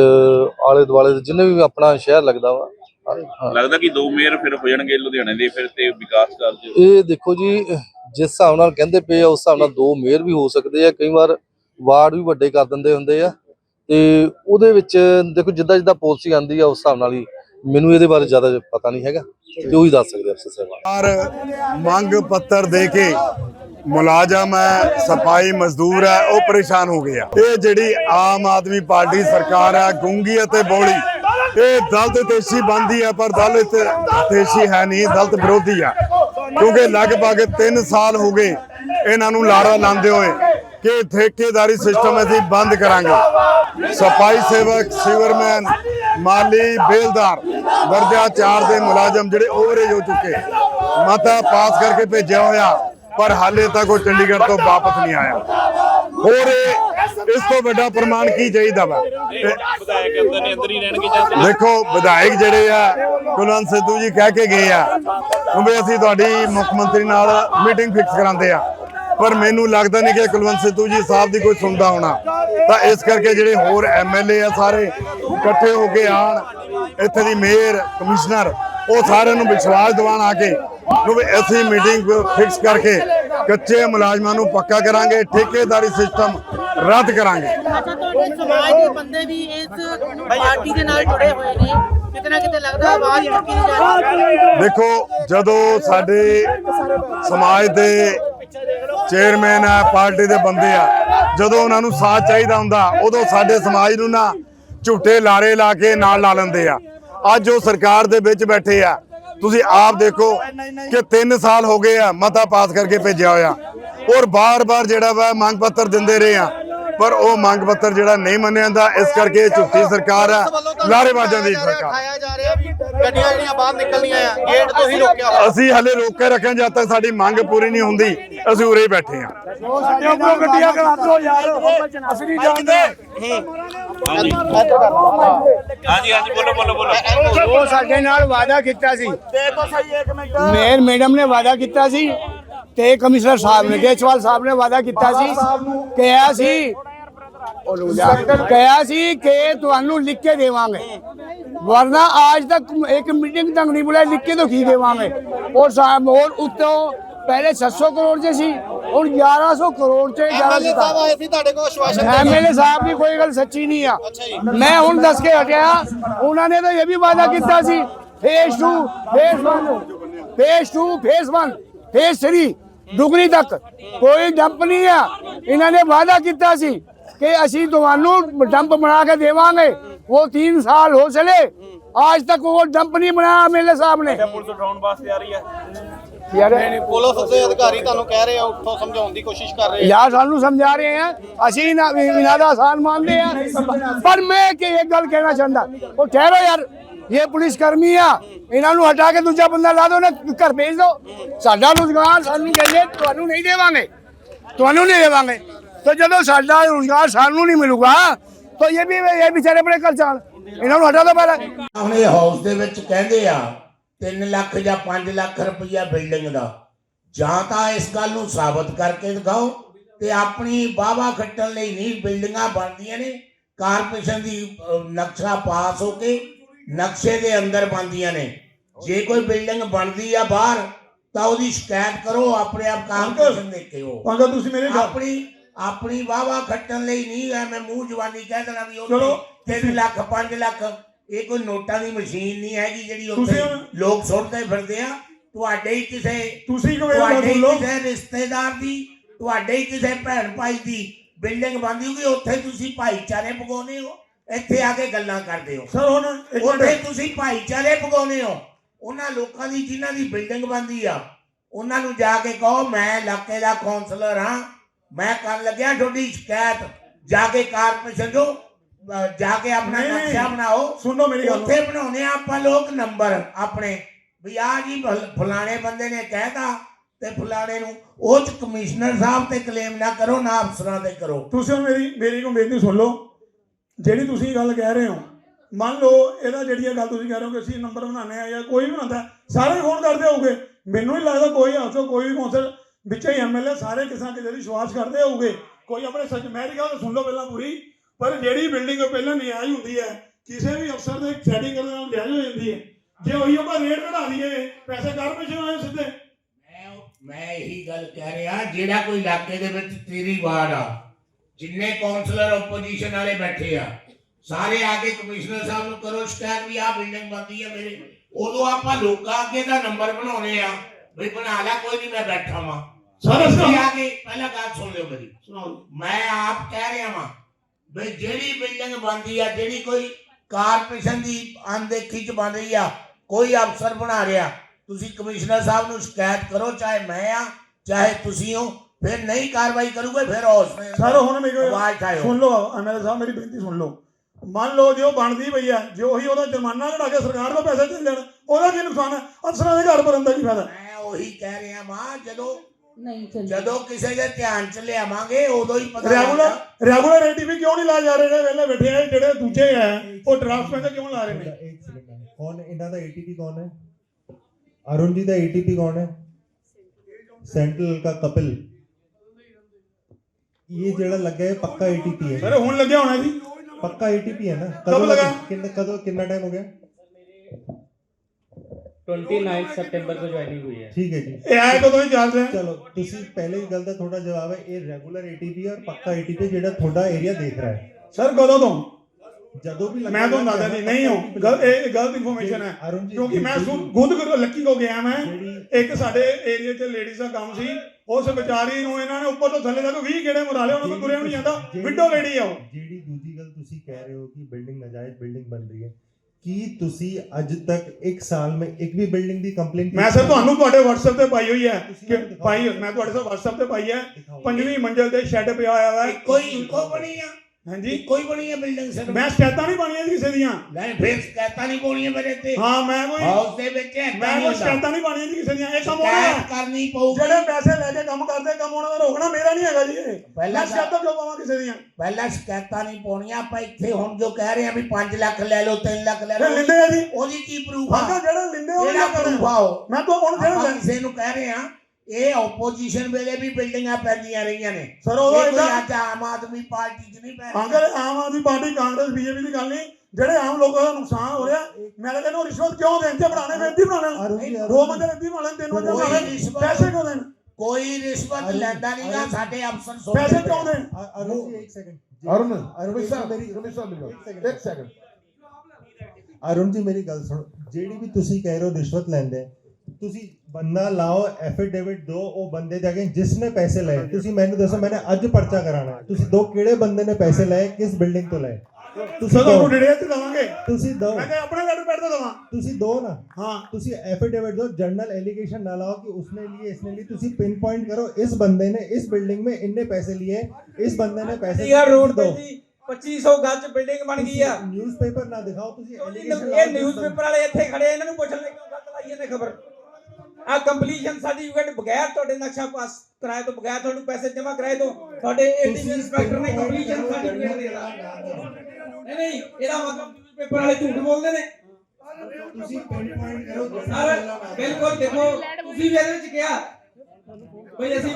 ਆਲੇ ਦੁਆਲੇ ਦੇ ਜਿੰਨੇ ਵੀ ਆਪਣਾ ਸ਼ਹਿਰ ਲੱਗਦਾ ਵਾ। ਲੱਗਦਾ ਕਿ ਦੋ ਮੇਅਰ ਫਿਰ ਹੋ ਜਾਣਗੇ ਲੁਧਿਆਣੇ ਦੇ ਫਿਰ ਤੇ ਵਿਕਾਸ ਕਾਰਜ ਇਹ ਦੇਖੋ ਜੀ ਜਿਸ ਹਿਸਾਬ ਨਾਲ ਕਹਿੰਦੇ ਪਏ ਆ ਉਸ ਹਿਸਾਬ ਨਾਲ ਦੋ ਮੇਅਰ ਵੀ ਹੋ ਸਕਦੇ ਆ ਕਈ ਵਾਰ ਵਾਰਡ ਵੀ ਵੱਡੇ ਕਰ ਦਿੰਦੇ ਹੁੰਦੇ ਆ। ਤੇ ਉਹਦੇ ਵਿੱਚ ਦੇਖੋ ਜਿੱਦਾਂ ਜਿੱਦਾਂ ਪਾਲਿਸੀ ਆਂਦੀ ਆ ਉਸ ਹਿਸਾਬ ਨਾਲ ਹੀ ਮੈਨੂੰ ਇਹਦੇ ਬਾਰੇ ਜ਼ਿਆਦਾ ਪਤਾ ਨਹੀਂ ਹੈਗਾ, ਤੇ ਉਹ ਦੱਸ ਸਕਦੇ ਅਫਸਰ ਸਾਹਿਬਾਨ ਔਰ ਮੰਗ ਪੱਤਰ ਦੇ ਕੇ ਮੁਲਾਜ਼ਮ ਹੈ ਸਫ਼ਾਈ ਮਜ਼ਦੂਰ ਹੈ, ਉਹ ਪਰੇਸ਼ਾਨ ਹੋ ਗਏ ਇਹ ਜਿਹੜੀ ਆਮ ਆਦਮੀ ਪਾਰਟੀ ਸਰਕਾਰ ਹੈ, ਗੁੰਗੀ ਅਤੇ ਬੋਲੀ, ਇਹ ਦਲਤ ਤੇਸ਼ੀ ਬੰਦੀ ਹੈ, ਪਰ ਦਲਤ ਤੇਸ਼ੀ ਹੈ ਨਹੀਂ, ਦਲਤ ਵਿਰੋਧੀ ਆ। ਕਿਉਂਕਿ ਲਗਭਗ 3 ਸਾਲ ਹੋ ਗਏ ਇਹਨਾਂ ਨੂੰ ਲਾਰਾ ਲਾਉਂਦੇ ਹੋਏ ਕਿ ਠੇਕੇਦਾਰੀ ਸਿਸਟਮ ਅਸੀਂ ਬੰਦ ਕਰਾਂਗੇ। ਸਫ਼ਾਈ ਸੇਵਕ ਸੀਵਰਮੈਨ ਮਾਲੀ ਬੇਲਦਾਰ ਦਰਜਾ 4 ਦੇ ਮੁਲਾਜ਼ਮ ਜਿਹੜੇ ਓਵਰੇਜ ਹੋ ਚੁੱਕੇ ਮਤਾ ਪਾਸ ਕਰਕੇ ਭੇਜਿਆ ਹੋਇਆ ਪਰ ਹਾਲੇ ਤੱਕ ਉਹ ਚੰਡੀਗੜ੍ਹ ਤੋਂ ਵਾਪਸ ਨਹੀਂ ਆਇਆ। ਹੋਰ ਇਸ ਤੋਂ ਵੱਡਾ ਪ੍ਰਮਾਣ ਕੀ ਚਾਹੀਦਾ ਵਾ? ਤੇ ਵਿਧਾਇਕ ਅੰਦਰ ਨੇ ਅੰਦਰ ਹੀ ਰਹਿਣਗੇ ਜਾਂ ਦੇਖੋ ਵਿਧਾਇਕ ਜਿਹੜੇ ਆ ਕੁਲਵੰਤ ਸਿੱਧੂ ਜੀ ਕਹਿ ਕੇ ਗਏ ਆ ਕਿ ਅਸੀਂ ਤੁਹਾਡੀ ਮੁੱਖ ਮੰਤਰੀ ਨਾਲ ਮੀਟਿੰਗ ਫਿਕਸ ਕਰਾਉਂਦੇ ਆ। ਪਰ ਮੈਨੂੰ ਲੱਗਦਾ ਨਹੀਂ ਕਿ ਕੁਲਵੰਤ ਸਿੱਧੂ ਜੀ ਸਾਹਿਬ ਦੀ ਕੋਈ ਸੁਣਦਾ ਹੋਣਾ। ਤਾਂ ਇਸ ਕਰਕੇ ਜਿਹੜੇ ਹੋਰ ਐਮਐਲਏ ਆ ਸਾਰੇ ਇਕੱਠੇ ਹੋ ਕੇ ਆਣ ਇੱਥੇ ਦੀ ਮੇਅਰ ਕਮਿਸ਼ਨਰ ਉਹ ਸਾਰਿਆਂ ਨੂੰ ਵਿਸ਼ਵਾਸ ਦਿਵਾਉਣ ਆ ਕੇ ਕਿ ਅਸੀਂ ਮੀਟਿੰਗ ਫਿਕਸ ਕਰਕੇ ਕੱਚੇ ਮੁਲਾਜ਼ਮਾਂ ਨੂੰ ਪੱਕਾ ਕਰਾਂਗੇ ਠੇਕੇਦਾਰੀ ਸਿਸਟਮ ਰੱਦ ਕਰਾਂਗੇ। ਅੱਛਾ ਤੁਹਾਡੇ ਸਮਾਜ ਦੇ ਬੰਦੇ ਵੀ ਇਸ ਪਾਰਟੀ ਦੇ ਨਾਲ ਜੁੜੇ ਹੋਏ ਨੇ। ਕਿਤੇ ਨਾ ਕਿਤੇ ਲੱਗਦਾ ਆਵਾਜ਼ ਚੱਕੀ ਨਹੀਂ ਜਾ ਰਹੀ। ਦੇਖੋ ਜਦੋਂ ਸਾਡੇ ਸਮਾਜ ਦੇ ਚੇਅਰਮੈਨ ਆ ਪਾਰਟੀ ਦੇ ਬੰਦੇ ਆ। ਜਦੋਂ ਉਹਨਾਂ ਨੂੰ ਸਾਥ ਚਾਹੀਦਾ ਹੁੰਦਾ, ਉਦੋਂ ਸਾਡੇ ਸਮਾਜ ਨੂੰ ਨਾ ਝੂਠੇ ਲਾਰੇ ਲਾ ਕੇ ਨਾਲ ਲਾ ਲੈਂਦੇ ਆ। ਅੱਜ ਉਹ ਸਰਕਾਰ ਦੇ ਵਿੱਚ ਬੈਠੇ ਆ। ਤੁਸੀਂ ਆਪ ਦੇਖੋ ਕਿ 3 ਸਾਲ ਹੋ ਗਏ ਆ, ਮਤਾ ਪਾਸ ਕਰਕੇ ਭੇਜਿਆ ਹੋਇਆ। ਔਰ ਬਾਰ-ਬਾਰ ਜਿਹੜਾ ਵਾ ਮੰਗ ਪੱਤਰ ਦਿੰਦੇ ਰਹੇ ਆ। ਪਰ ਉਹ ਮੰਗ ਪੱਤਰ ਜਿਹੜਾ ਨਹੀਂ ਮੰਨਿਆ ਜਾਂਦਾ ਇਸ ਕਰਕੇ ਇਹ ਝੂਠੀ ਸਰਕਾਰ ਆ ਲਾਰੇਬਾਜ਼ਾਂ ਦੀ ਸਰਕਾਰ। ਖਾਇਆ ਜਾ ਰਿਹਾ ਵੀ ਗੱਡੀਆਂ ਜਿਹੜੀਆਂ ਬਾਹਰ ਨਿਕਲਣੀਆਂ ਆ ਗੇਟ ਤੋਂ ਹੀ ਰੋਕਿਆ ਹੋਇਆ। ਅਸੀਂ ਹਲੇ ਰੋਕ ਕੇ ਰੱਖਿਆ ਜਦ ਤੱਕ ਸਾਡੀ ਮੰਗ ਪੂਰੀ ਨਹੀਂ ਹੁੰਦੀ ਅਸੀਂ ਉਰੇ ਹੀ ਬੈਠੇ ਹਾਂ। ਸਾਡੇ ਉੱਪਰੋਂ ਗੱਡੀਆਂ ਕਰਾ ਦਿਓ ਯਾਰ। ਅਸੀਂ ਨਹੀਂ ਜਾਣਦੇ। ਹਾਂਜੀ। ਹਾਂਜੀ ਬੋਲੋ ਬੋਲੋ ਬੋਲੋ। ਉਹ ਸਾਡੇ ਨਾਲ ਵਾਅਦਾ ਕੀਤਾ ਸੀ। ਮੇਰ ਮੈਡਮ ਨੇ ਵਾਅਦਾ ਕੀਤਾ ਸੀ ਤੇ ਕਮਿਸ਼ਨਰ ਸਾਹਿਬ ਨੇ ਕੇਜਵਾਲ ਸਾਹਿਬ ਨੇ ਵਾਅਦਾ ਕੀਤਾ ਸੀ ਕਿਹਾ ਸੀ ਜਾ ਕਿਹਾ ਸੀ ਕਿ ਤੁਹਾਨੂੰ ਲਿਖ ਕੇ ਦੇਵਾਂਗੇ। ਵਰਨਾ ਅੱਜ ਤੱਕ ਇੱਕ ਮੀਟਿੰਗ ਤੱਕ ਨਹੀਂ ਬੁਲਾਇਆ ਲਿਖ ਕੇ ਤਾਂ ਕੀ ਦੇਵਾਂਗੇ? ਔਰ ਸਾਹਿਬ ਹੋਰ ਉੱਤੋਂ ਪਹਿਲੇ 700 ਕਰੋੜ ਚ ਸੀ ਹੁਣ 1100 ਕਰੋੜ ਚ 1100 ਐਮਐਲਏ ਸਾਹਿਬ ਆਏ ਸੀ ਤੁਹਾਡੇ ਕੋਲ ਆਸ਼ਵਾਸਨ ਦੇ ਐਮਐਲਏ ਸਾਹਿਬ ਦੀ ਕੋਈ ਗੱਲ ਸੱਚੀ ਨਹੀਂ ਆ। ਮੈਂ ਹੁਣ ਦੱਸ ਕੇ ਹਟਿਆ ਉਹਨਾਂ ਨੇ ਤਾਂ ਇਹ ਵੀ ਵਾਅਦਾ ਕੀਤਾ ਸੀ phase 2 phase 1 phase 2 phase 1 phase 3 Dugri ਤੱਕ। ਕੋਈ ਡੰਪ ਨਹੀਂ ਆ। ਇਹਨਾਂ ਨੇ ਵਾਅਦਾ ਕੀਤਾ ਸੀ। ਕਿ ਅਸੀਂ ਤੁਹਾਨੂੰ ਡੰਪ ਬਣਾ ਕੇ ਦੇਵਾਂਗੇ। ਉਹ 3 ਸਾਲ ਹੋ ਚਲੇ। ਅੱਜ ਤੱਕ ਉਹ ਡੰਪ ਨਹੀਂ ਬਣਾਇਆ ਐਮਐਲਏ ਸਾਹਿਬ ਨੇ। ਪੁਲਿਸ ਉਠਾਉਣ ਵਾਸਤੇ ਆ ਰਹੀ ਹੈ। ਯਾਰ ਪੁਲਿਸ ਦੇ ਅਧਿਕਾਰੀ ਤੁਹਾਨੂੰ ਕਹਿ ਰਹੇ ਆ ਉੱਥੋਂ ਸਮਝਾਉਣ ਦੀ ਕੋਸ਼ਿਸ਼ ਕਰ ਰਹੇ ਆ। ਯਾਰ ਸਾਨੂੰ ਸਮਝਾ ਰਹੇ ਆ। ਅਸੀਂ ਨਾ ਇਹਨਾਂ ਦਾ ਆਸਾਨ ਮੰਨਦੇ ਆ। ਪਰ ਮੈਂ ਕਿ ਇੱਕ ਗੱਲ ਕਹਿਣਾ ਚਾਹੁੰਦਾ। ਉਹ ਠਹਿਰੋ ਯਾਰ ਇਹ ਪੁਲਿਸ ਕਰਮੀ ਆ। ਇਹਨਾਂ ਨੂੰ ਹਟਾ ਕੇ ਦੂਜਾ ਬੰਦਾ ਲਾ ਦਿਓ ਨਾ ਘਰ ਭੇਜ ਦਿਓ। ਸਾਡਾ ਰੁਜ਼ਗਾਰ ਸਾਨੂੰ ਕਹਿੰਦੇ ਤੁਹਾਨੂੰ ਨਹੀਂ ਦੇਵਾਂਗੇ। ਤੁਹਾਨੂੰ ਨਹੀਂ ਦੇਵਾਂਗੇ। ਤਾਂ ਜਦੋਂ ਸਾਡਾ ਰੁਜ਼ਗਾਰ ਸਾਨੂੰ ਨਹੀਂ ਮਿਲੂਗਾ ਤਾਂ ਇਹ ਵੀ ਇਹ ਵਿਚਾਰੇ ਆਪਣੇ ਘਰ ਜਾਣ। ਇਹਨਾਂ ਨੂੰ ਹਟਾ ਦਿਓ ਪਹਿਲਾਂ। ਹੁਣ ਇਹ ਹਾਊਸ ਦੇ ਵਿੱਚ ਕਹਿੰਦੇ ਆ 3 ਲੱਖ ਜਾਂ 5 ਲੱਖ ਰੁਪਈਆ ਬਿਲਡਿੰਗ ਦਾ। ਜਾਂ ਤਾਂ ਇਸ ਗੱਲ ਨੂੰ ਸਾਬਤ ਕਰਕੇ ਦਿਖਾਓ ਤੇ ਆਪਣੀ ਬਾਵਾ ਖੱਟਣ ਲਈ ਨਹੀਂ ਬਿਲਡਿੰਗਾਂ ਬਣਦੀਆਂ ਨੇ ਕਾਰਪੋਰੇਸ਼ਨ ਦੀ ਨਕਸ਼ਾ ਪਾਸ ਹੋ ਕੇ ਨਕਸ਼ੇ ਦੇ ਅੰਦਰ ਬਣਦੀਆਂ ਨੇ। ਜੇ ਕੋਈ ਬਿਲਡਿੰਗ ਬਣਦੀ ਆ ਬਾਹਰ ਤਾਂ ਉਹਦੀ ਸ਼ਿਕਾਇਤ ਕਰੋ ਆਪਣੇ ਆਪ ਕਾਰਪੋਰੇਸ਼ਨ ਦੇ ਕੇ ਪੰਗਾ ਤੁਸੀਂ ਮੇਰੇ ਆਪਣੀ ਆਪਣੀ ਵਾਵਾ ਖੱਟਣ ਲਈ ਨਹੀਂ ਐ ਮੈਂ ਮੂੰਹ ਜਵਾਨੀ ਕਹਿ ਦੇਣਾ ਵੀ ਉਹ ਚਲੋ। 3 ਲੱਖ 5 ਲੱਖ ਇਹ ਕੋਈ ਨੋਟਾਂ ਦੀ ਮਸ਼ੀਨ ਨਹੀਂ ਹੈਗੀ ਜਿਹੜੀ ਉੱਥੇ ਤੁਸੀਂ ਹੁਣ- ਲੋਕ ਸੁੱਟਦੇ ਫਿਰਦੇ ਆ। ਤੁਹਾਡੇ ਹੀ ਕਿਸੇ ਤੁਸੀਂ ਤੁਹਾਡੇ ਹੀ ਕਿਸੇ ਰਿਸ਼ਤੇਦਾਰ ਦੀ ਤੁਹਾਡੇ ਹੀ ਕਿਸੇ ਭੈਣ ਭਾਈ ਦੀ ਬਿਲਡਿੰਗ ਬਣਦੀ ਹੋਊਗੀ ਉੱਥੇ ਤੁਸੀਂ ਭਾਈਚਾਰੇ ਪਗਾਉਨੇ ਹੋ ਇੱਥੇ ਆ ਕੇ ਗੱਲਾਂ ਕਰਦੇ ਹੋ। ਸਰ ਹੁਣ ਉੱਥੇ ਤੁਸੀਂ ਭਾਈਚਾਰੇ ਪਗਾਉਨੇ ਹੋ। ਉਹਨਾਂ ਲੋਕਾਂ ਦੀ ਜਿਨ੍ਹਾਂ ਦੀ ਬਿਲਡਿੰਗ ਬਣਦੀ ਆ ਉਹਨਾਂ ਨੂੰ ਜਾ ਕੇ ਕਹੋ ਮੈਂ ਇਲਾਕੇ ਦਾ ਕਾਉਂਸਲਰ ਹਾਂ ਮੈਂ ਕਰਨ ਲੱਗਿਆ ਤੁਹਾਡੀ ਸ਼ਿਕਾਇਤ। ਜਾ ਕੇ ਕਾਰਪੋਰੇਸ਼ਨ ਜੋ ਜਾ ਕੇ ਆਪਣਾ ਨਹੀਂ, ਨਹੀਂ। ਨਕਸ਼ਾ ਬਣਾਓ। ਸੁਣੋ ਮੇਰੀ ਗੱਲ। ਉੱਥੇ ਬਣਾਉਨੇ ਆ ਆਪਾਂ ਲੋਕ ਨੰਬਰ ਆਪਣੇ। ਵੀ ਆ ਜੀ ਫਲ- ਫਲਾਣੇ ਬੰਦੇ ਨੇ ਕਹਿਤਾ ਤੇ ਫਲਾਣੇ ਨੂੰ ਉਹ ਚ ਕਮਿਸ਼ਨਰ ਸਾਹਿਬ ਤੇ ਕਲੇਮ ਨਾ ਕਰੋ ਨਾ ਅਫਸਰਾਂ ਤੇ ਕਰੋ। ਤੁਸੀਂ ਹੁਣ ਮੇਰੀ ਮੇਰੀ ਕੋ ਬੇਨਤੀ ਸੁਣ ਲਓ। ਜਿਹੜੀ ਤੁਸੀਂ ਗੱਲ ਕਹਿ ਰਹੇ ਹੋ ਮੰਨ ਲਓ ਇਹਦਾ ਜਿਹੜੀ ਇਹ ਗੱਲ ਤੁਸੀਂ ਕਹਿ ਰਹੇ ਹੋ ਕਿ ਅਸੀਂ ਨੰਬਰ ਬਣਾਉਂਦੇ ਆ ਜਾਂ ਕੋਈ ਵੀ ਬਣਾਉਂਦਾ ਹੈ, ਸਾਰੇ ਫੋਨ ਕਰਦੇ ਹੋਗੇ ਮੈਨੂੰ ਨਹੀਂ ਲੱਗਦਾ ਕੋਈ ਹਾਸੋ ਕੋਈ ਵੀ ਕੌਂਸਲ ਵਿੱਚੇ ਹੀ ਐਮਐਲਏ ਸਾਰੇ ਕਿਸੇ ਨਾ ਵਿਸ਼ਵਾਸ ਕਰਦੇ ਹੋਗੇ ਕੋਈ ਆਪਣੇ ਸੱਚ ਮੇਰੀ ਗੱਲ ਸੁਣ ਲਓ ਪਹਿਲਾਂ ਪੂਰੀ। ਪਰ ਜਿਹੜੀ ਬਿਲਡਿੰਗ ਪਹਿਲਾਂ ਨਿਆਜ਼ ਹੁੰਦੀ ਹੈ, ਕਿਸੇ ਵੀ ਅਫਸਰ ਦੇ ਸੈਟਿੰਗ ਕਰਨ ਨਾਲ ਨਿਆਜ਼ ਹੋ ਜਾਂਦੀ ਹੈ। ਜੇ ਉਹੀ ਆਪਾਂ ਰੇਟ ਘਟਾ ਦਈਏ ਪੈਸੇ ਕਾਰਪੋਰੇਸ਼ਨ ਹੋਏ ਸਿੱਧੇ। ਮੈਂ ਮੈਂ ਇਹੀ ਗੱਲ ਕਹਿ ਰਿਹਾ, ਜਿਹੜਾ ਕੋਈ ਇਲਾਕੇ ਦੇ ਵਿੱਚ ਤੇਰੀ ਵਾਰਡ ਆ, ਜਿੰਨੇ ਕਾਉਂਸਲਰ ਆਪੋਜੀਸ਼ਨ ਵਾਲੇ ਬੈਠੇ ਆ, ਸਾਰੇ ਆ ਕੇ ਕਮਿਸ਼ਨਰ ਸਾਹਿਬ ਨੂੰ ਕਰੋ ਸ਼ਿਕਾਇਤ ਵੀ ਆਹ ਬਿਲਡਿੰਗ ਬਣਦੀ ਹੈ ਮੇਰੇ ਉਦੋਂ ਆਪਾਂ ਲੋਕਾਂ ਅੱਗੇ ਦਾ ਨੰਬਰ ਬਣਾਉਣੇ ਆ। ਲੈ ਕੋਈ ਨਹੀਂ ਮੈਂ ਬੈਠਾ ਵਾਂ ਸਾਰੇ ਤੁਸੀਂ ਆ ਕੇ ਪਹਿਲਾਂ ਗੱਲ ਸੁਣ ਲਿਓ ਮੇਰੀ ਸੁਣਾਓ ਮੈਂ ਆਪ ਕਹਿ ਰਿਹਾ ਵਾਂ ਵੀ ਜਿਹੜੀ ਬਿਲਡਿੰਗ ਬਣਦੀ ਆ ਜਿਹੜੀ ਕੋਈ ਕਾਰਪੋਰੇਸ਼ਨ ਦੀ ਅਣਦੇਖੀ ਚ ਬਣ ਰਹੀ ਆ ਕੋਈ ਅਫਸਰ ਬਣਾ ਰਿਹਾ ਤੁਸੀਂ ਕਮਿਸ਼ਨਰ ਸਾਹਿਬ ਨੂੰ ਸ਼ਿਕਾਇਤ ਕਰੋ ਚਾਹੇ ਮੈਂ ਆ ਚਾਹੇ ਤੁਸੀਂ ਹੋ ਫਿਰ ਨਹੀਂ ਕਾਰਵਾਈ ਕਰੋਗੇ ਫਿਰ ਹੌਸਲੇ ਸਰ ਹੁਣ ਮੇਰੀ ਆਵਾਜ਼ ਉਠਾਇਓ ਸੁਣ ਲਓ ਐਮਐਲਏ ਸਾਹਿਬ ਮੇਰੀ ਬੇਨਤੀ ਸੁਣ ਲਓ ਮੰਨ ਲਓ ਜੇ ਉਹ ਬਣਦੀ ਪਈ ਆ ਜੇ ਉਹੀ ਉਹਦਾ ਜੁਰਮਾਨਾ ਘਟਾ ਕੇ ਸਰਕਾਰ ਤੋਂ ਪੈਸੇ ਚੱਲ ਜਾਣ ਉਹਦਾ ਕੀ ਨੁਕਸਾਨ ਹੈ ਅਫਸਰਾਂ ਦੇ ਘਰ ਭਰਨ ਦਾ ਕੀ ਫਾਇਦਾ ਉਹੀ ਕਹਿ ਰਿਹਾ ਵਾਂ ਜਦੋਂ ਨਹੀਂ ਚੱਲ ਜਦੋਂ ਕਿਸੇ ਦੇ ਧਿਆਨ ਚ ਲਿਆਵਾਂਗੇ ਉਦੋਂ ਹੀ ਪਤਾ ਰੈਗੂਲਰ ਲੱਗਦਾ। ਰੈਗੂਲਰ ਏਟੀਪੀ ਕਿਉਂ ਨਹੀਂ ਲਾ ਜਾ ਰਹੇ ਨੇ ਵੇਲੇ ਬੈਠੇ ਆ ਜਿਹੜੇ ਦੂਜੇ ਆ ਉਹ ਡਰਾਫਟ ਪੈਸੇ ਕਿਉਂ ਲਾ ਰਹੇ ਨੇ एक सेकंड कौन इन्हों का एटीपी कौन है अरुण जी का एटीपी कौन है सेंट्रल का कपिल ये जेड़ा लगा है पक्का एटीपी ਸਰ है ਹੁਣ ਲੱਗਿਆ ਹੋਣਾ ਜੀ पक्का एटीपी है ना कब लगा? कितना कदों कितना टाइम हो गया 29 ਸਤੰਬਰ ਨੂੰ ਜੁਆਇਨਿੰਗ ਹੋਈ ਹੈ। ਠੀਕ ਹੈ ਜੀ। ਇਹ ਆਇਆ ਕਦੋਂ ਹੀ ਚੱਲ ਰਿਹਾ? ਚਲੋ ਤੁਸੀਂ ਪਹਿਲੇ ਹੀ ਗੱਲ ਦਾ ਥੋੜਾ ਜਵਾਬ ਹੈ ਇਹ ਰੈਗੂਲਰ ATP ਔਰ ਪੱਕਾ ATP ਜਿਹੜਾ ਤੁਹਾਡਾ ਏਰੀਆ ਦੇਖ ਰਿਹਾ ਹੈ। ਸਰ ਕਦੋਂ ਤੋਂ? ਜਦੋਂ ਵੀ ਮੈਂ ਤੁਹਾਨੂੰ ਦੱਸਦਾ ਨਹੀਂ ਨਹੀਂ ਹੋ। ਗਲ- ਇਹ ਗਲਤ ਇਨਫੋਰਮੇਸ਼ਨ ਹੈ। ਕਿਉਂਕਿ ਮੈਂ ਸੁ- ਖੁਦ ਗੁਰ- ਲੱਕੀ ਕੋ ਗਿਆ ਮੈਂ। ਇੱਕ ਸਾਡੇ ਏਰੀਆ 'ਚ ਲੇਡੀਜ਼ ਦਾ ਕੰਮ ਸੀ। ਉਸ ਵਿਚਾਰੀ ਨੂੰ ਇਹਨਾਂ ਨੇ ਉੱਪਰ ਤੋਂ ਥੱਲੇ ਤੱਕ 20 ਗੇੜੇ ਮਰਾ ਲਏ ਉਹਨਾਂ ਤੋਂ ਤੁਰਿਆ ਨਹੀਂ ਜਾਂਦਾ। ਵਿੰਡੋ ਲੇਡੀ ਆ ਜਿਹੜੀ ਦੂਜੀ ਗੱਲ ਤੁਸੀਂ ਕਹਿ ਰਹੇ ਹੋ ਕਿ ਬਿਲਡਿੰਗ ਨਜਾਇਜ਼ ਬਿਲਡਿੰਗ ਬਣ ਰਹੀ ਹੈ ਕੀ ਤੁਸੀਂ ਅੱਜ ਤੱਕ 1 ਸਾਲ में ਇੱਕ ਵੀ ਬਿਲਡਿੰਗ ਦੀ ਕੰਪਲੇਂਟ ਮੈਂ ਸਰ ਤੁਹਾਨੂੰ ਤੁਹਾਡੇ WhatsApp ਤੇ ਪਾਈ ਹੋਈ ਹੈ ਕਿ ਪਾਈ ਮੈਂ ਤੁਹਾਡੇ ਸਰ WhatsApp ਤੇ ਪਾਈ ਹੈ। ਪੰਜਵੀਂ ਮੰਜ਼ਲ ਤੇ ਸ਼ੈੱਡ ਪਿਆ ਹੋਇਆ ਹੈ। ਕੋਈ ਇਨਕੋ ਬਣੀ ਆ। ਹਾਂਜੀ। ਕੋਈ ਬਣੀ ਹੈ ਬਿਲਡਿੰਗ ਸਿਰ ਮੈਂ ਸ਼ਿਕਾਇਤਾਂ ਨਹੀਂ ਪਾਣੀਆਂ ਜੀ ਕਿਸੇ ਦੀਆਂ। ਨਹੀਂ ਫਿਰ ਸ਼ਿਕਾਇਤਾਂ ਨਹੀਂ ਪਾਉਣੀਆਂ ਮੇਰੇ ਤੇ ਹਾਂ ਮੈਂ ਕੋਈ ਹਾਊਸ ਦੇ ਵਿੱਚ ਮੈਂ ਕੋਈ ਸ਼ਿਕਾਇਤਾਂ ਨਹੀਂ ਪਾਣੀਆਂ ਜੀ ਕਿਸੇ ਦੀਆਂ। ਇਹ ਕੰਮ ਹੋਣਾ ਕਰਨੀ ਪਊਗੀ। ਜਿਹੜੇ ਪੈਸੇ ਲੈ ਕੇ ਕੰਮ ਕਰਦੇ ਕੰਮ ਉਹਨਾਂ ਦਾ ਰੋਕਣਾ ਮੇਰਾ ਨਹੀਂ ਹੈਗਾ ਜੀ ਇਹ। ਪਹਿਲਾਂ ਸ਼ਿਕਾਇਤਾਂ ਕਿਉਂ ਪਾਵਾਂ ਕਿਸੇ ਦੀਆਂ? ਪਹਿਲਾਂ ਸ਼ਿਕਾਇਤਾਂ ਨਹੀਂ ਪਾਉਣੀਆਂ। ਆਪਾਂ ਇੱਥੇ ਹੁਣ ਜੋ ਕਹਿ ਰਹੇ ਆ ਵੀ 5 ਲੱਖ ਲੈ ਲਓ 3 ਲੱਖ ਲੈ ਲਓ ਲਿੰਦੇ ਆ ਜੀ। ਉਹਦੀ ਕੀ ਪ੍ਰੂਫ ਆ? ਜਿਹੜਾ ਲਿੰਦੇ ਉਹ ਕਿਹੜਾ ਨਾ ਪ੍ਰੂਫ ਆ ਮੈਂ ਤਾਂ ਹੁਣ ਜਿਹੜਾ ਕਿਸੇ ਨੂੰ ਕਹਿ ਰਹੇ ਆ ਇਹ ਆਪੋਜੀਸ਼ਨ ਵੇਲੇ ਵੀ ਬਿਲਡਿੰਗਾਂ ਪੈਂਦੀਆਂ ਰਹੀਆਂ ਨੇ। ਸਰ ਉਦੋਂ ਇਹ ਕੋਈ ਆਮ ਆਦਮੀ ਪਾਰਟੀ 'ਚ ਨਹੀਂ ਪੈ ਰਹੀ। ਆਮ ਆਦਮੀ ਪਾਰਟੀ ਕਾਂਗਰਸ ਬੀਜੇਪੀ ਦੀ ਗੱਲ ਨਹੀਂ। ਜਿਹੜੇ ਆਮ ਲੋਕਾਂ ਦਾ ਨੁਕਸਾਨ ਹੋ ਰਿਹਾ ਮੈਂ ਕਹਿੰਦਾ ਉਹ ਰਿਸ਼ਵਤ ਕਿਉਂ ਦੇਣ? ਤੇ ਬਣਾਣੇ ਬੇਨਤੀ ਬਣਾ ਲੈਣ। ਅਰਵੀ ਦੋ ਬੰਦੇ ਬੇਨਤੀ ਬਣਾ ਲੈਣ ਤਿੰਨ ਪੈਸੇ ਕਿਉਂ ਦੇਣ? ਕੋਈ ਰਿਸ਼ਵਤ ਲੈਂਦਾ ਨਹੀਂ ਗਾ ਸਾਡੇ ਅਫਸਰ ਸੁਣਦੇ ਪੈਸੇ ਕਿਉਂ ਦੇਣ? अरुण जी, एक second. जी, अरुण अरुण ਰਮੇਸ਼ ਸਾਹਿਬ ਮਿਲੋ ਇੱਕ ਸੈਕਿੰਡ। ਅਰੁਣ ਜੀ ਮੇਰੀ ਗੱਲ ਸੁਣੋ। ਜਿਹੜੀ ਵੀ ਤੁਸੀਂ ਕਹਿ ਰਹੇ ਹੋ ਰਿਸ਼ਵਤ ਲੈਂਦੇ ਤੁਸੀਂ ਬੰਦਾ ਲਾਓ ਐਫੀਡੇਵਿਟ ਦਿਓ ਉਹ ਬੰਦੇ ਦੇ ਅਗੇ ਜਿਸਨੇ ਪੈਸੇ ਲਏ। ਤੁਸੀਂ ਮੈਨੂੰ ਦੱਸੋ ਮੈਨੇ ਅੱਜ ਪਰਚਾ ਕਰਾਣਾ ਤੁਸੀਂ ਦੋ ਕਿਹੜੇ ਬੰਦੇ ਨੇ ਪੈਸੇ ਲਏ ਕਿਸ ਬਿਲਡਿੰਗ ਤੋਂ ਲਏ? ਤੁਸੀਂ ਤੁਹਾਨੂੰ ਡੇੜੇ ਤੇ ਦਵਾਂਗੇ। ਤੁਸੀਂ ਦੋ। ਮੈਂ ਆਪਣੇ ਲੜੂ ਬੈਠ ਦਵਾਂ। ਤੁਸੀਂ ਦੋ ਨਾ। ਹਾਂ। ਤੁਸੀਂ ਐਫੀਡੇਵਿਟ ਦੋ ਜਰਨਲ ਐਲੀਗੇਸ਼ਨ ਨਾ ਲਾਓ ਕਿ ਉਸਨੇ ਲਈ ਇਸਨੇ ਲਈ ਤੁਸੀਂ ਪਿਨ ਪੁਆਇੰਟ ਕਰੋ ਇਸ ਬੰਦੇ ਨੇ ਇਸ ਬਿਲਡਿੰਗ ਮੇ ਇੰਨੇ ਪੈਸੇ ਲਈ ਇਸ ਬੰਦੇ ਨੇ ਪੈਸੇ ਯਾਰ ਰੋਡ ਦੋ। 2500 ਗੱਜ ਬਿਲਡਿੰਗ ਬਣ ਗਈ ਆ। ਨਿਊਜ਼ਪੇਪਰ ਨਾ ਦਿਖਾਓ ਤੁਸੀਂ ਇਹ ਨਿਊਜ਼ਪੇਪਰ ਵਾਲੇ ਇੱਥੇ ਖੜੇ ਇਹਨਾਂ ਨੂੰ ਪੁੱਛ ਲੈ ਕਿਉਂ ਗੱਤ ਲਾਈ ਇਹਨੇ ਖਬਰ। ਆ ਕੰਪਲੀਸ਼ਨ ਸਰਟੀਫਿਕੇਟ ਬਗੈਰ ਤੁਹਾਡੇ ਨਕਸ਼ਾ ਪਾਸ ਕਰਾਏ ਤੋਂ ਬਗੈਰ ਤੁਹਾਨੂੰ ਪੈਸੇ ਜਮ੍ਹਾਂ ਕਰਾਏ ਤੋਂ ਤੁਹਾਡੇ ਏਟੀਐਮ ਇੰਸਪੈਕਟਰ ਨੇ ਕੰਪਲੀਸ਼ਨ ਸਰਟੀਫਿਕੇਟ ਦੇ ਦਿੱਤਾ। ਨਹੀਂ ਇਹਦਾ ਮਤਲਬ ਪੇਪਰ ਵਾਲੇ ਝੂਠ ਬੋਲਦੇ ਨੇ। ਤੁਸੀਂ ਪਿੰਡ ਕਰੋ ਸਰ ਬਿਲਕੁਲ ਦੇਖੋ ਤੁਸੀਂ ਵੀ ਇਹਦੇ ਵਿੱਚ ਕਿਹਾ। ਭਈ ਅਸੀਂ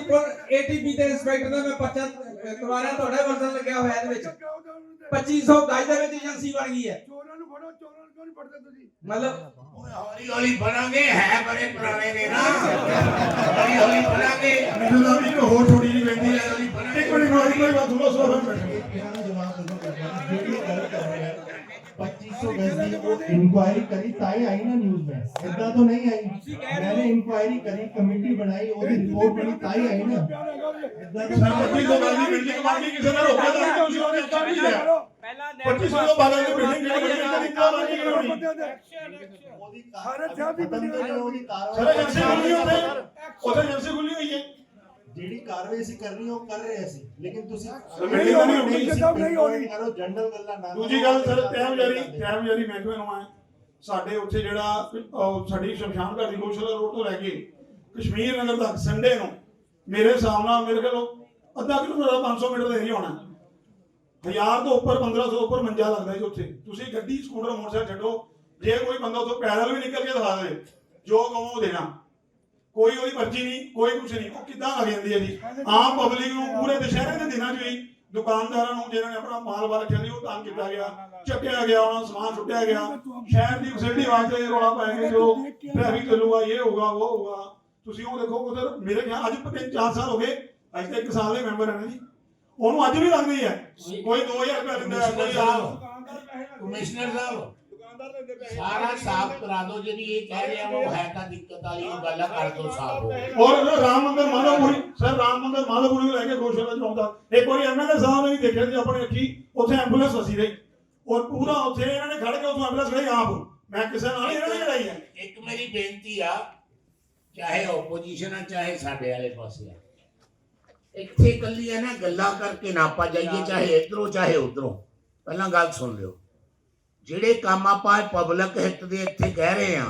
ਏਟੀਪੀ ਦੇ ਇੰਸਪੈਕਟਰ ਦਾ ਮੈਂ ਪਰਚਾ ਰਿਹਾ ਤੁਹਾਡਾ ਵਰਜ਼ਨ ਲੱਗਿਆ ਹੋਇਆ ਇਹਦੇ ਵਿੱਚ। 2500 ਗਜ ਦੇ ਵਿੱਚ ਏਜੰਸੀ ਬਣ ਗਈ ਹੈ। ਮਤਲਬ ਹੌਲੀ ਹੌਲੀ ਬਣਾਂਗੇ ਹੈ ਬੜੇ ਪੁਰਾਣੇ ਨੇ ਨਾ। ਹੌਲੀ ਹੌਲੀ ਬਣਾਂਗੇ। ਮੈਨੂੰ ਤਾਂ ਵੀ ਹੋਰ ਥੋੜੀ ਜਿਹੀ ਬੇਨਤੀ ਹੈ ਇੱਕ ਮਿੰਟ ਮਾਰੀ ਕੋਈ ਬਾਤ ਸੁਣੋ ਸੁਣੋ ਦਿਓ ਜਿਹੜੀ ਗੱਲ ਕਰ ਰਹੇ ਹੈ केस की इंक्वायरी करी ताई आई ना न्यूज में इदा तो नहीं आई मैंने इंक्वायरी करी कमेटी बनाई और रिपोर्ट बनी ताई आई ना ਉਹਦੀ ਕਾਰ ਖੁੱਲੀ ਹੋਈ ਹੈ ਜਿਹੜੀ ਕਾਰਵਾਈ ਅਸੀਂ ਕਰਨੀ ਉਹ ਕਰ ਰਹੇ ਅਸੀਂ। ਲੇਕਿਨ ਤੁਸੀਂ ਨਹੀਂ ਹੋਣੀ, ਨਹੀਂ ਨਹੀਂ ਹੋਣੀ। ਕਰੋ ਜਨਰਲ ਗੱਲਾਂ ਨਾ ਦੂਜੀ ਗੱਲ ਸਰ ਟਾਈਮ ਜਾਰੀ ਟਾਈਮ ਜਾਰੀ ਮਹਿਕਮੇ ਨੂੰ ਹੈ ਸਾਡੇ ਉੱਥੇ ਜਿਹੜਾ ਅਹ, ਸਾਡੀ ਸ਼ਮਸ਼ਾਨ ਘਾਟ ਦੀ ਗੋਸ਼ਾਲਾ ਰੋਡ ਤੋਂ ਲੈ ਕੇ ਕਸ਼ਮੀਰ ਨਗਰ ਤੱਕ ਸੰਡੇ ਨੂੰ ਮੇਰੇ ਹਿਸਾਬ ਨਾਲ ਮੇਰੇ ਕੋਲ ਅੱਧਾ ਕਿਲੋਮੀਟਰ ਦਾ 500 ਮੀਟਰ ਦਾ ਏਰੀਆ ਹੋਣਾ। ਹਜ਼ਾਰ ਤੋਂ ਉੱਪਰ 1500 ਉੱਪਰ ਮੰਜਾ ਲੱਗਦਾ ਜੀ ਉੱਥੇ। ਤੁਸੀਂ ਗੱਡੀ ਸਕੂਟਰ ਮੋਟਰਸਾਈਕਲ ਛੱਡੋ। ਜੇ ਕੋਈ ਬੰਦਾ ਉੱਥੋਂ ਪੈਦਲ ਵੀ ਨਿਕਲ ਕੇ ਦਿਖਾ ਦੇ ਜੋ ਕਹੋ ਉਹ ਦੇਣਾ। ਕੋਈ ਉਹਦੀ ਪਰਚੀ ਨਹੀਂ ਕੋਈ ਕੁਝ ਨਹੀਂ। ਉਹ ਕਿੱਦਾਂ ਲੱਗ ਜਾਂਦੀ ਹੈ ਜੀ? ਆਮ ਪਬਲਿਕ ਨੂੰ ਪੂਰੇ ਦੁਸ਼ਹਿਰੇ ਦੇ ਦਿਨਾਂ 'ਚ ਵੀ ਦੁਕਾਨਦਾਰਾਂ ਨੂੰ ਜਿਹਨਾਂ ਨੇ ਆਪਣਾ ਮਾਲ ਵਾਰ ਰੱਖਿਆ ਉਹ ਤੰਗ ਕੀਤਾ ਗਿਆ ਚੱਕਿਆ ਗਿਆ ਉਹਨਾਂ ਸਮਾਨ ਸੁੱਟਿਆ ਗਿਆ। ਸ਼ਹਿਰ ਦੀ ਫੈਸਿਲਿਟੀ ਵਾਸਤੇ ਰੌਲਾ ਪਾਏਗੇ ਚਲੋ ਟ੍ਰੈਫਿਕ ਚੱਲੂਗਾ ਇਹ ਹੋਊਗਾ ਉਹ ਹੋਊਗਾ। ਤੁਸੀਂ ਉਹ ਦੇਖੋ ਉਧਰ ਮੇਰੇ ਖਿਆਲ ਅੱਜ ਤਿੰਨ ਚਾਰ ਸਾਲ ਹੋ ਗਏ ਅੱਜ ਤੱਕ ਇੱਕ ਸਾਲ ਦੇ ਮੈਂਬਰ ਹਨ ਜੀ। ਉਹਨੂੰ ਅੱਜ ਵੀ ਲੱਗਦੀ ਹੈ। ਕੋਈ 2000 ਰੁਪਏ ਦਿੰਦਾ ਕੋਈ ਆਪ ਕਮਿਸ਼ਨਰ ਸਾਹਿਬ। ਸਾਰਾ ਸਾਫ਼ ਕਰਾ ਦਿਓ ਜਿਹੜੀ ਇਹ ਕਹਿ ਰਹੇ ਉਹ ਹੈ ਤਾਂ ਦਿੱਕਤ ਵਾਲੀ ਉਹ ਗੱਲ ਆ, ਕਰ ਦਿਓ ਸਾਫ਼ ਹੋ ਔਰ ਰਾਮ ਮੰਦਰ ਮਾਧੋਪੁਰੀ ਸਰ ਰਾਮ ਮੰਦਰ ਮਾਧੋਪੁਰੀ ਨੂੰ ਲੈ ਕੇ ਗੋਸ਼ਾਲਾ ਚਲਾਉਂਦਾ ਇੱਕ ਵਾਰੀ ਐਮਐਲਏ ਸਾਹਿਬ ਨੇ ਵੀ ਦੇਖਿਆ ਸੀ ਆਪਣੀ ਅੱਖੀ ਉੱਥੇ ਐਂਬੂਲੈਂਸ ਫਸੀ ਰਹੀ। ਔਰ ਪੂਰਾ ਉੱਥੇ ਇਹਨਾਂ ਨੇ ਖੜ ਕੇ ਉਸ ਐਂਬੂਲੈਂਸ ਖੜੀ ਆਪ। ਮੈਂ ਕਿਸੇ ਨਾਲ ਇਹਨਾਂ ਨੇ ਲੜਾਈ ਹੈ। ਇੱਕ ਮੇਰੀ ਬੇਨਤੀ ਆ ਚਾਹੇ ਆਪੋਜੀਸ਼ਨ ਆ ਚਾਹੇ ਸਾਡੇ ਵਾਲੇ ਪਾਸੇ ਆ। ਇੱਥੇ ਇਕੱਲੀਆਂ ਨਾ ਗੱਲਾਂ ਕਰਕੇ ਨਾ ਆਪਾਂ ਜਾਈਏ ਚਾਹੇ ਇਧਰੋਂ ਚਾਹੇ ਉਧਰੋਂ। ਪਹਿਲਾਂ ਗੱਲ ਸੁਣ ਲਿਓ। ਜਿਹੜੇ ਕੰਮ ਆਪਾਂ ਪਬਲਿਕ ਹਿੱਤ ਦੇ ਇੱਥੇ ਕਹਿ ਰਹੇ ਆ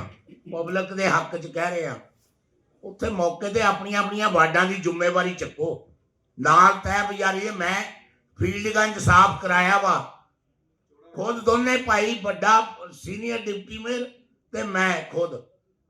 ਪਬਲਿਕ ਦੇ ਹੱਕ 'ਚ ਕਹਿ ਰਹੇ ਆ ਉੱਥੇ ਮੌਕੇ ਤੇ ਆਪਣੀਆਂ ਆਪਣੀਆਂ ਵਾਰਡਾਂ ਦੀ ਜ਼ਿੰਮੇਵਾਰੀ ਚੱਕੋ। ਨਾਲ ਤੈ ਬਜ਼ਾਰੀ ਮੈਂ ਫੀਲਡਗੰਜ ਸਾਫ਼ ਕਰਾਇਆ ਵਾ। ਖੁਦ ਦੋਨੇ ਭਾਈ ਵੱਡਾ ਸੀਨੀਅਰ ਡਿਪਟੀ ਮੇਅਰ ਤੇ ਮੈਂ ਖੁਦ।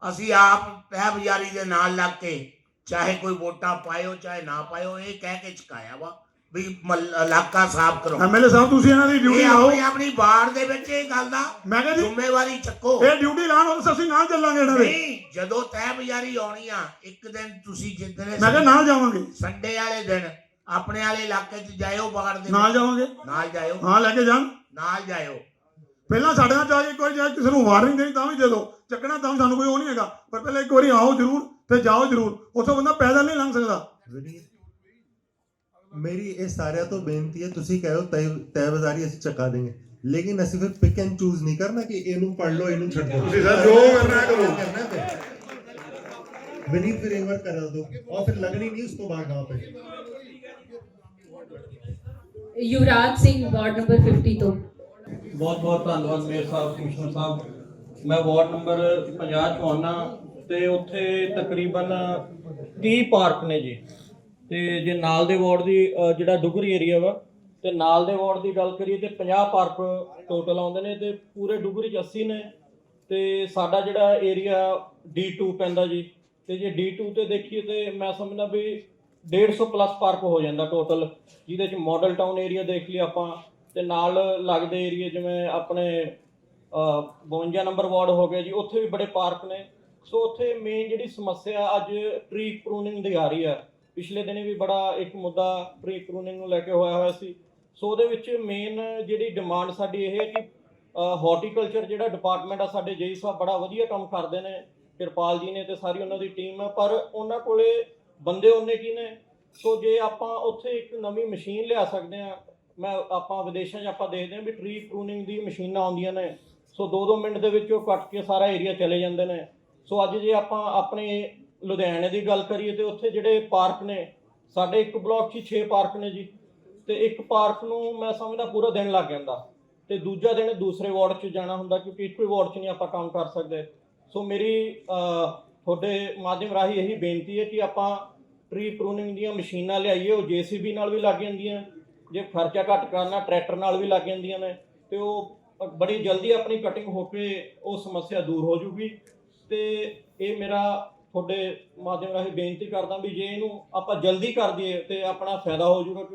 ਅਸੀਂ ਆਪ ਤਹਿ ਬਜ਼ਾਰੀ ਦੇ ਨਾਲ ਲੱਗ ਕੇ ਚਾਹੇ ਕੋਈ ਵੋਟਾਂ ਪਾਇਓ, ਚਾਹੇ ਨਾ ਪਾਇਓ, ਇਹ ਕਹਿ ਕੇ ਚੁਕਾਇਆ ਵਾ। ਵੀ ਮਲ- ਇਲਾਕਾ ਸਾਫ਼ ਕਰੋ। ਐਮਐਲਏ ਸਾਹਿਬ ਤੁਸੀਂ ਇਹਨਾਂ ਦੀ ਡਿਊਟੀ ਇਹ ਲਾਓ। ਆਪਣੀ ਆਪਣੀ ਵਾਰਡ ਦੇ ਵਿੱਚ ਇਹ ਗੱਲ ਦਾ ਮੈਂ ਕਿਹਾ ਜੀ ਜ਼ਿੰਮੇਵਾਰੀ ਚੱਕੋ। ਇਹ ਡਿਊਟੀ ਲਾਣ ਉਸ ਅਸੀਂ ਨਾਲ ਚੱਲਾਂਗੇ ਇਹਨਾਂ ਦੇ। ਨਹੀਂ ਜਦੋਂ ਤਹਿ ਬਜ਼ਾਰੀ ਆਉਣੀ ਆ ਇੱਕ ਦਿਨ ਤੁਸੀਂ ਜਿੱਦਣ ਮੈਂ ਕਿਹਾ ਨਾਲ ਜਾਵਾਂਗੇ। ਸੰਡੇ ਵਾਲੇ ਦਿਨ ਆਪਣੇ ਵਾਲੇ ਇਲਾਕੇ 'ਚ ਜਾਇਓ ਵਾਰਡ ਦੇ ਨਾਲ। ਜਾਵਾਂਗੇ। ਨਾਲ ਜਾਇਓ। ਹਾਂ ਲੈ ਕੇ ਜਾਣ। ਨਾਲ ਜਾਇਓ। ਪਹਿਲਾਂ ਸਾਡੇ ਨਾਲ ਜਾ ਕੇ ਕੋਈ ਜੇ ਕਿਸੇ ਨੂੰ ਵਾਰਨਿੰਗ ਦੇਣੀ ਤਾਂ ਵੀ ਦੇ ਦਿਓ। ਚੱਕਣਾ ਤਾਂ ਵੀ ਸਾਨੂੰ ਕੋਈ ਉਹ ਨਹੀਂ ਹੈਗਾ। ਪਰ ਪਹਿਲਾਂ ਇੱਕ ਵਾਰੀ ਆਓ ਜ਼ਰੂਰ ਤੇ ਜਾਓ ਜ਼ਰੂਰ। ਉੱਥੋਂ ਬੰਦਾ ਪੈਦਲ ਨਹੀਂ ਲੰਘ ਸਕਦਾ। ਮੇਰੀ ਇਹ ਸਾਰਿਆਂ ਤੋਂ ਬੇਨਤੀ ਹੈ ਤੁਸੀਂ ਕਹੋ ਤੈ ਬਾਜ਼ਾਰੀ ਅਸੀਂ ਚੱਕਾ ਦੇਂਗੇ ਲੇਕਿਨ ਅਸੀਂ ਫਿਰ ਪਿਕ ਐਂਡ ਚੂਜ਼ ਨਹੀਂ ਕਰਨਾ ਕਿ ਇਹਨੂੰ ਪੜ ਲਓ ਇਹਨੂੰ ਛੱਡ ਦਿਓ ਤੁਸੀਂ ਸਰ ਜੋ ਕਰਨਾ ਹੈ ਕਰੋ। करना है फिर। विनीत फिर एक बार करा दो और फिर लगनी नहीं उसको बाहर गाँव पे ਯੁਵਰਾਜ ਸਿੰਘ ਵਾਰਡ ਨੰਬਰ 50 ਤੋਂ ਬਹੁਤ ਬਹੁਤ ਧੰਨਵਾਦ ਮੇਰ ਸਾਹਿਬ ਕਮਿਸ਼ਨਰ ਸਾਹਿਬ ਮੈਂ ਵਾਰਡ ਨੰਬਰ 50 ਚ ਆਉਣਾ ਤੇ ਉੱਥੇ ਤਕਰੀਬਨ 30 ਪਾਰਕ ਨੇ ਜੀ ਤੇ ਜੇ ਨਾਲ ਦੇ ਵਾਰਡ ਦੀ ਜਿਹੜਾ ਡੁਗਰੀ ਏਰੀਆ ਵਾ ਤੇ ਨਾਲ ਦੇ ਵਾਰਡ ਦੀ ਗੱਲ ਕਰੀਏ ਤੇ 50 ਪਾਰਕ ਟੋਟਲ ਆਉਂਦੇ ਨੇ ਤੇ ਪੂਰੇ ਡੁਗਰੀ ਚ 80 ਨੇ। ਤੇ ਸਾਡਾ ਜਿਹੜਾ ਏਰੀਆ D2 ਪੈਂਦਾ ਜੀ। ਤੇ ਜੇ D2 ਤੇ ਦੇਖੀਏ ਤੇ ਮੈਂ ਸਮਝਦਾ ਵੀ 150 ਪਲੱਸ ਪਾਰਕ ਹੋ ਜਾਂਦਾ ਟੋਟਲ ਜਿਹਦੇ ਚ ਮਾਡਲ ਟਾਊਨ ਏਰੀਆ ਦੇਖ ਲਈ ਆਪਾਂ ਤੇ ਨਾਲ ਲੱਗਦੇ ਏਰੀਆ ਜਿਵੇਂ ਆਪਣੇ ਅ, 52 ਨੰਬਰ ਵਾਰਡ ਹੋ ਗਿਆ ਜੀ ਉੱਥੇ ਵੀ ਬੜੇ ਪਾਰਕ ਨੇ। ਸੋ ਉੱਥੇ ਮੇਨ ਜਿਹੜੀ ਸਮੱਸਿਆ ਅੱਜ ਟ੍ਰੀ ਪ੍ਰੂਨਿੰਗ ਦੀ ਆ ਰਹੀ ਆ। ਪਿਛਲੇ ਦਿਨੇ ਵੀ ਬੜਾ ਇੱਕ ਮੁੱਦਾ ਟਰੀ ਪ੍ਰੂਨਿੰਗ ਨੂੰ ਲੈ ਕੇ ਹੋਇਆ ਹੋਇਆ ਸੀ। ਸੋ ਉਹਦੇ ਵਿੱਚ ਮੇਨ ਜਿਹੜੀ ਡਿਮਾਂਡ ਸਾਡੀ ਇਹ ਹੈ ਕਿ ਹਾਰਟੀਕਲਚਰ ਜਿਹੜਾ ਡਿਪਾਰਟਮੈਂਟ ਆ ਸਾਡੇ ਜੇਈ ਸਾਹਿਬ ਬੜਾ ਵਧੀਆ ਕੰਮ ਕਰਦੇ ਨੇ। ਕਿਰਪਾਲ ਜੀ ਨੇ ਤੇ ਸਾਰੀ ਉਹਨਾਂ ਦੀ ਟੀਮ ਹੈ ਪਰ ਉਹਨਾਂ ਕੋਲੇ ਬੰਦੇ ਉਹਨੇ ਕੀ ਨੇ? ਸੋ ਜੇ ਆਪਾਂ ਉੱਥੇ ਇੱਕ ਨਵੀਂ ਮਸ਼ੀਨ ਲਿਆ ਸਕਦੇ ਆ ਮੈਂ ਆਪਾਂ ਵਿਦੇਸ਼ਾਂ 'ਚ ਆਪਾਂ ਦੇਖਦੇ ਹਾਂ ਵੀ ਟ੍ਰੀ ਪ੍ਰੂਨਿੰਗ ਦੀ ਮਸ਼ੀਨਾਂ ਆਉਂਦੀਆਂ ਨੇ। ਸੋ 2-2 ਮਿੰਟ ਦੇ ਵਿੱਚ ਉਹ ਕੱਟ ਕੇ ਸਾਰਾ ਏਰੀਆ ਚਲੇ ਜਾਂਦੇ ਨੇ। ਸੋ ਅੱਜ ਜੇ ਆਪਾਂ ਆਪਣੇ ਲੁਧਿਆਣੇ ਦੀ ਗੱਲ ਕਰੀਏ ਤੇ ਉੱਥੇ ਜਿਹੜੇ ਪਾਰਕ ਨੇ, ਸਾਡੇ ਇੱਕ ਬਲਾਕ 'ਚ ਹੀ 6 ਪਾਰਕ ਨੇ ਜੀ। ਤੇ ਇੱਕ ਪਾਰਕ ਨੂੰ ਮੈਂ ਸਮਝਦਾ ਪੂਰਾ ਦਿਨ ਲੱਗ ਜਾਂਦਾ। ਤੇ ਦੂਜਾ ਦਿਨ ਦੂਸਰੇ ਵਾਰਡ 'ਚ ਜਾਣਾ ਹੁੰਦਾ ਕਿਉਂਕਿ ਇੱਕੋ ਹੀ ਵਾਰਡ 'ਚ ਨਹੀਂ ਆਪਾਂ ਕੰਮ ਕਰ ਸਕਦੇ। ਸੋ ਮੇਰੀ ਤੁਹਾਡੇ ਮਾਧਿਅਮ ਰਾਹੀਂ ਇਹੀ ਬੇਨਤੀ ਹੈ ਕਿ ਆਪਾਂ ਟਰੀ ਪ੍ਰੂਨਿੰਗ ਦੀਆਂ ਮਸ਼ੀਨਾਂ ਲਿਆਈਏ, ਉਹ ਜੀਸੀਬੀ ਨਾਲ ਵੀ ਲੱਗ ਜਾਂਦੀਆਂ, ਜੇ ਖਰਚਾ ਘੱਟ ਕਰਨਾ, ਟਰੈਕਟਰ ਨਾਲ ਵੀ ਲੱਗ ਜਾਂਦੀਆਂ ਨੇ, ਤੇ ਉਹ ਬੜੀ ਜਲਦੀ ਆਪਣੀ ਕਟਿੰਗ ਹੋ ਕੇ ਉਹ ਸਮੱਸਿਆ ਦੂਰ ਹੋ ਜੂਗੀ। ਤੇ ਇਹ ਮੇਰਾ ਤੁਹਾਡੇ ਮਾਧਿਅਮ ਰਾਹੀਂ ਬੇਨਤੀ ਕਰਦਾ ਵੀ ਜੇ ਇਹਨੂੰ ਆਪਾਂ ਜਲਦੀ ਕਰ ਦਈਏ ਤੇ ਆਪਣਾ ਫਾਇਦਾ ਹੋ ਜਾਊਗਾ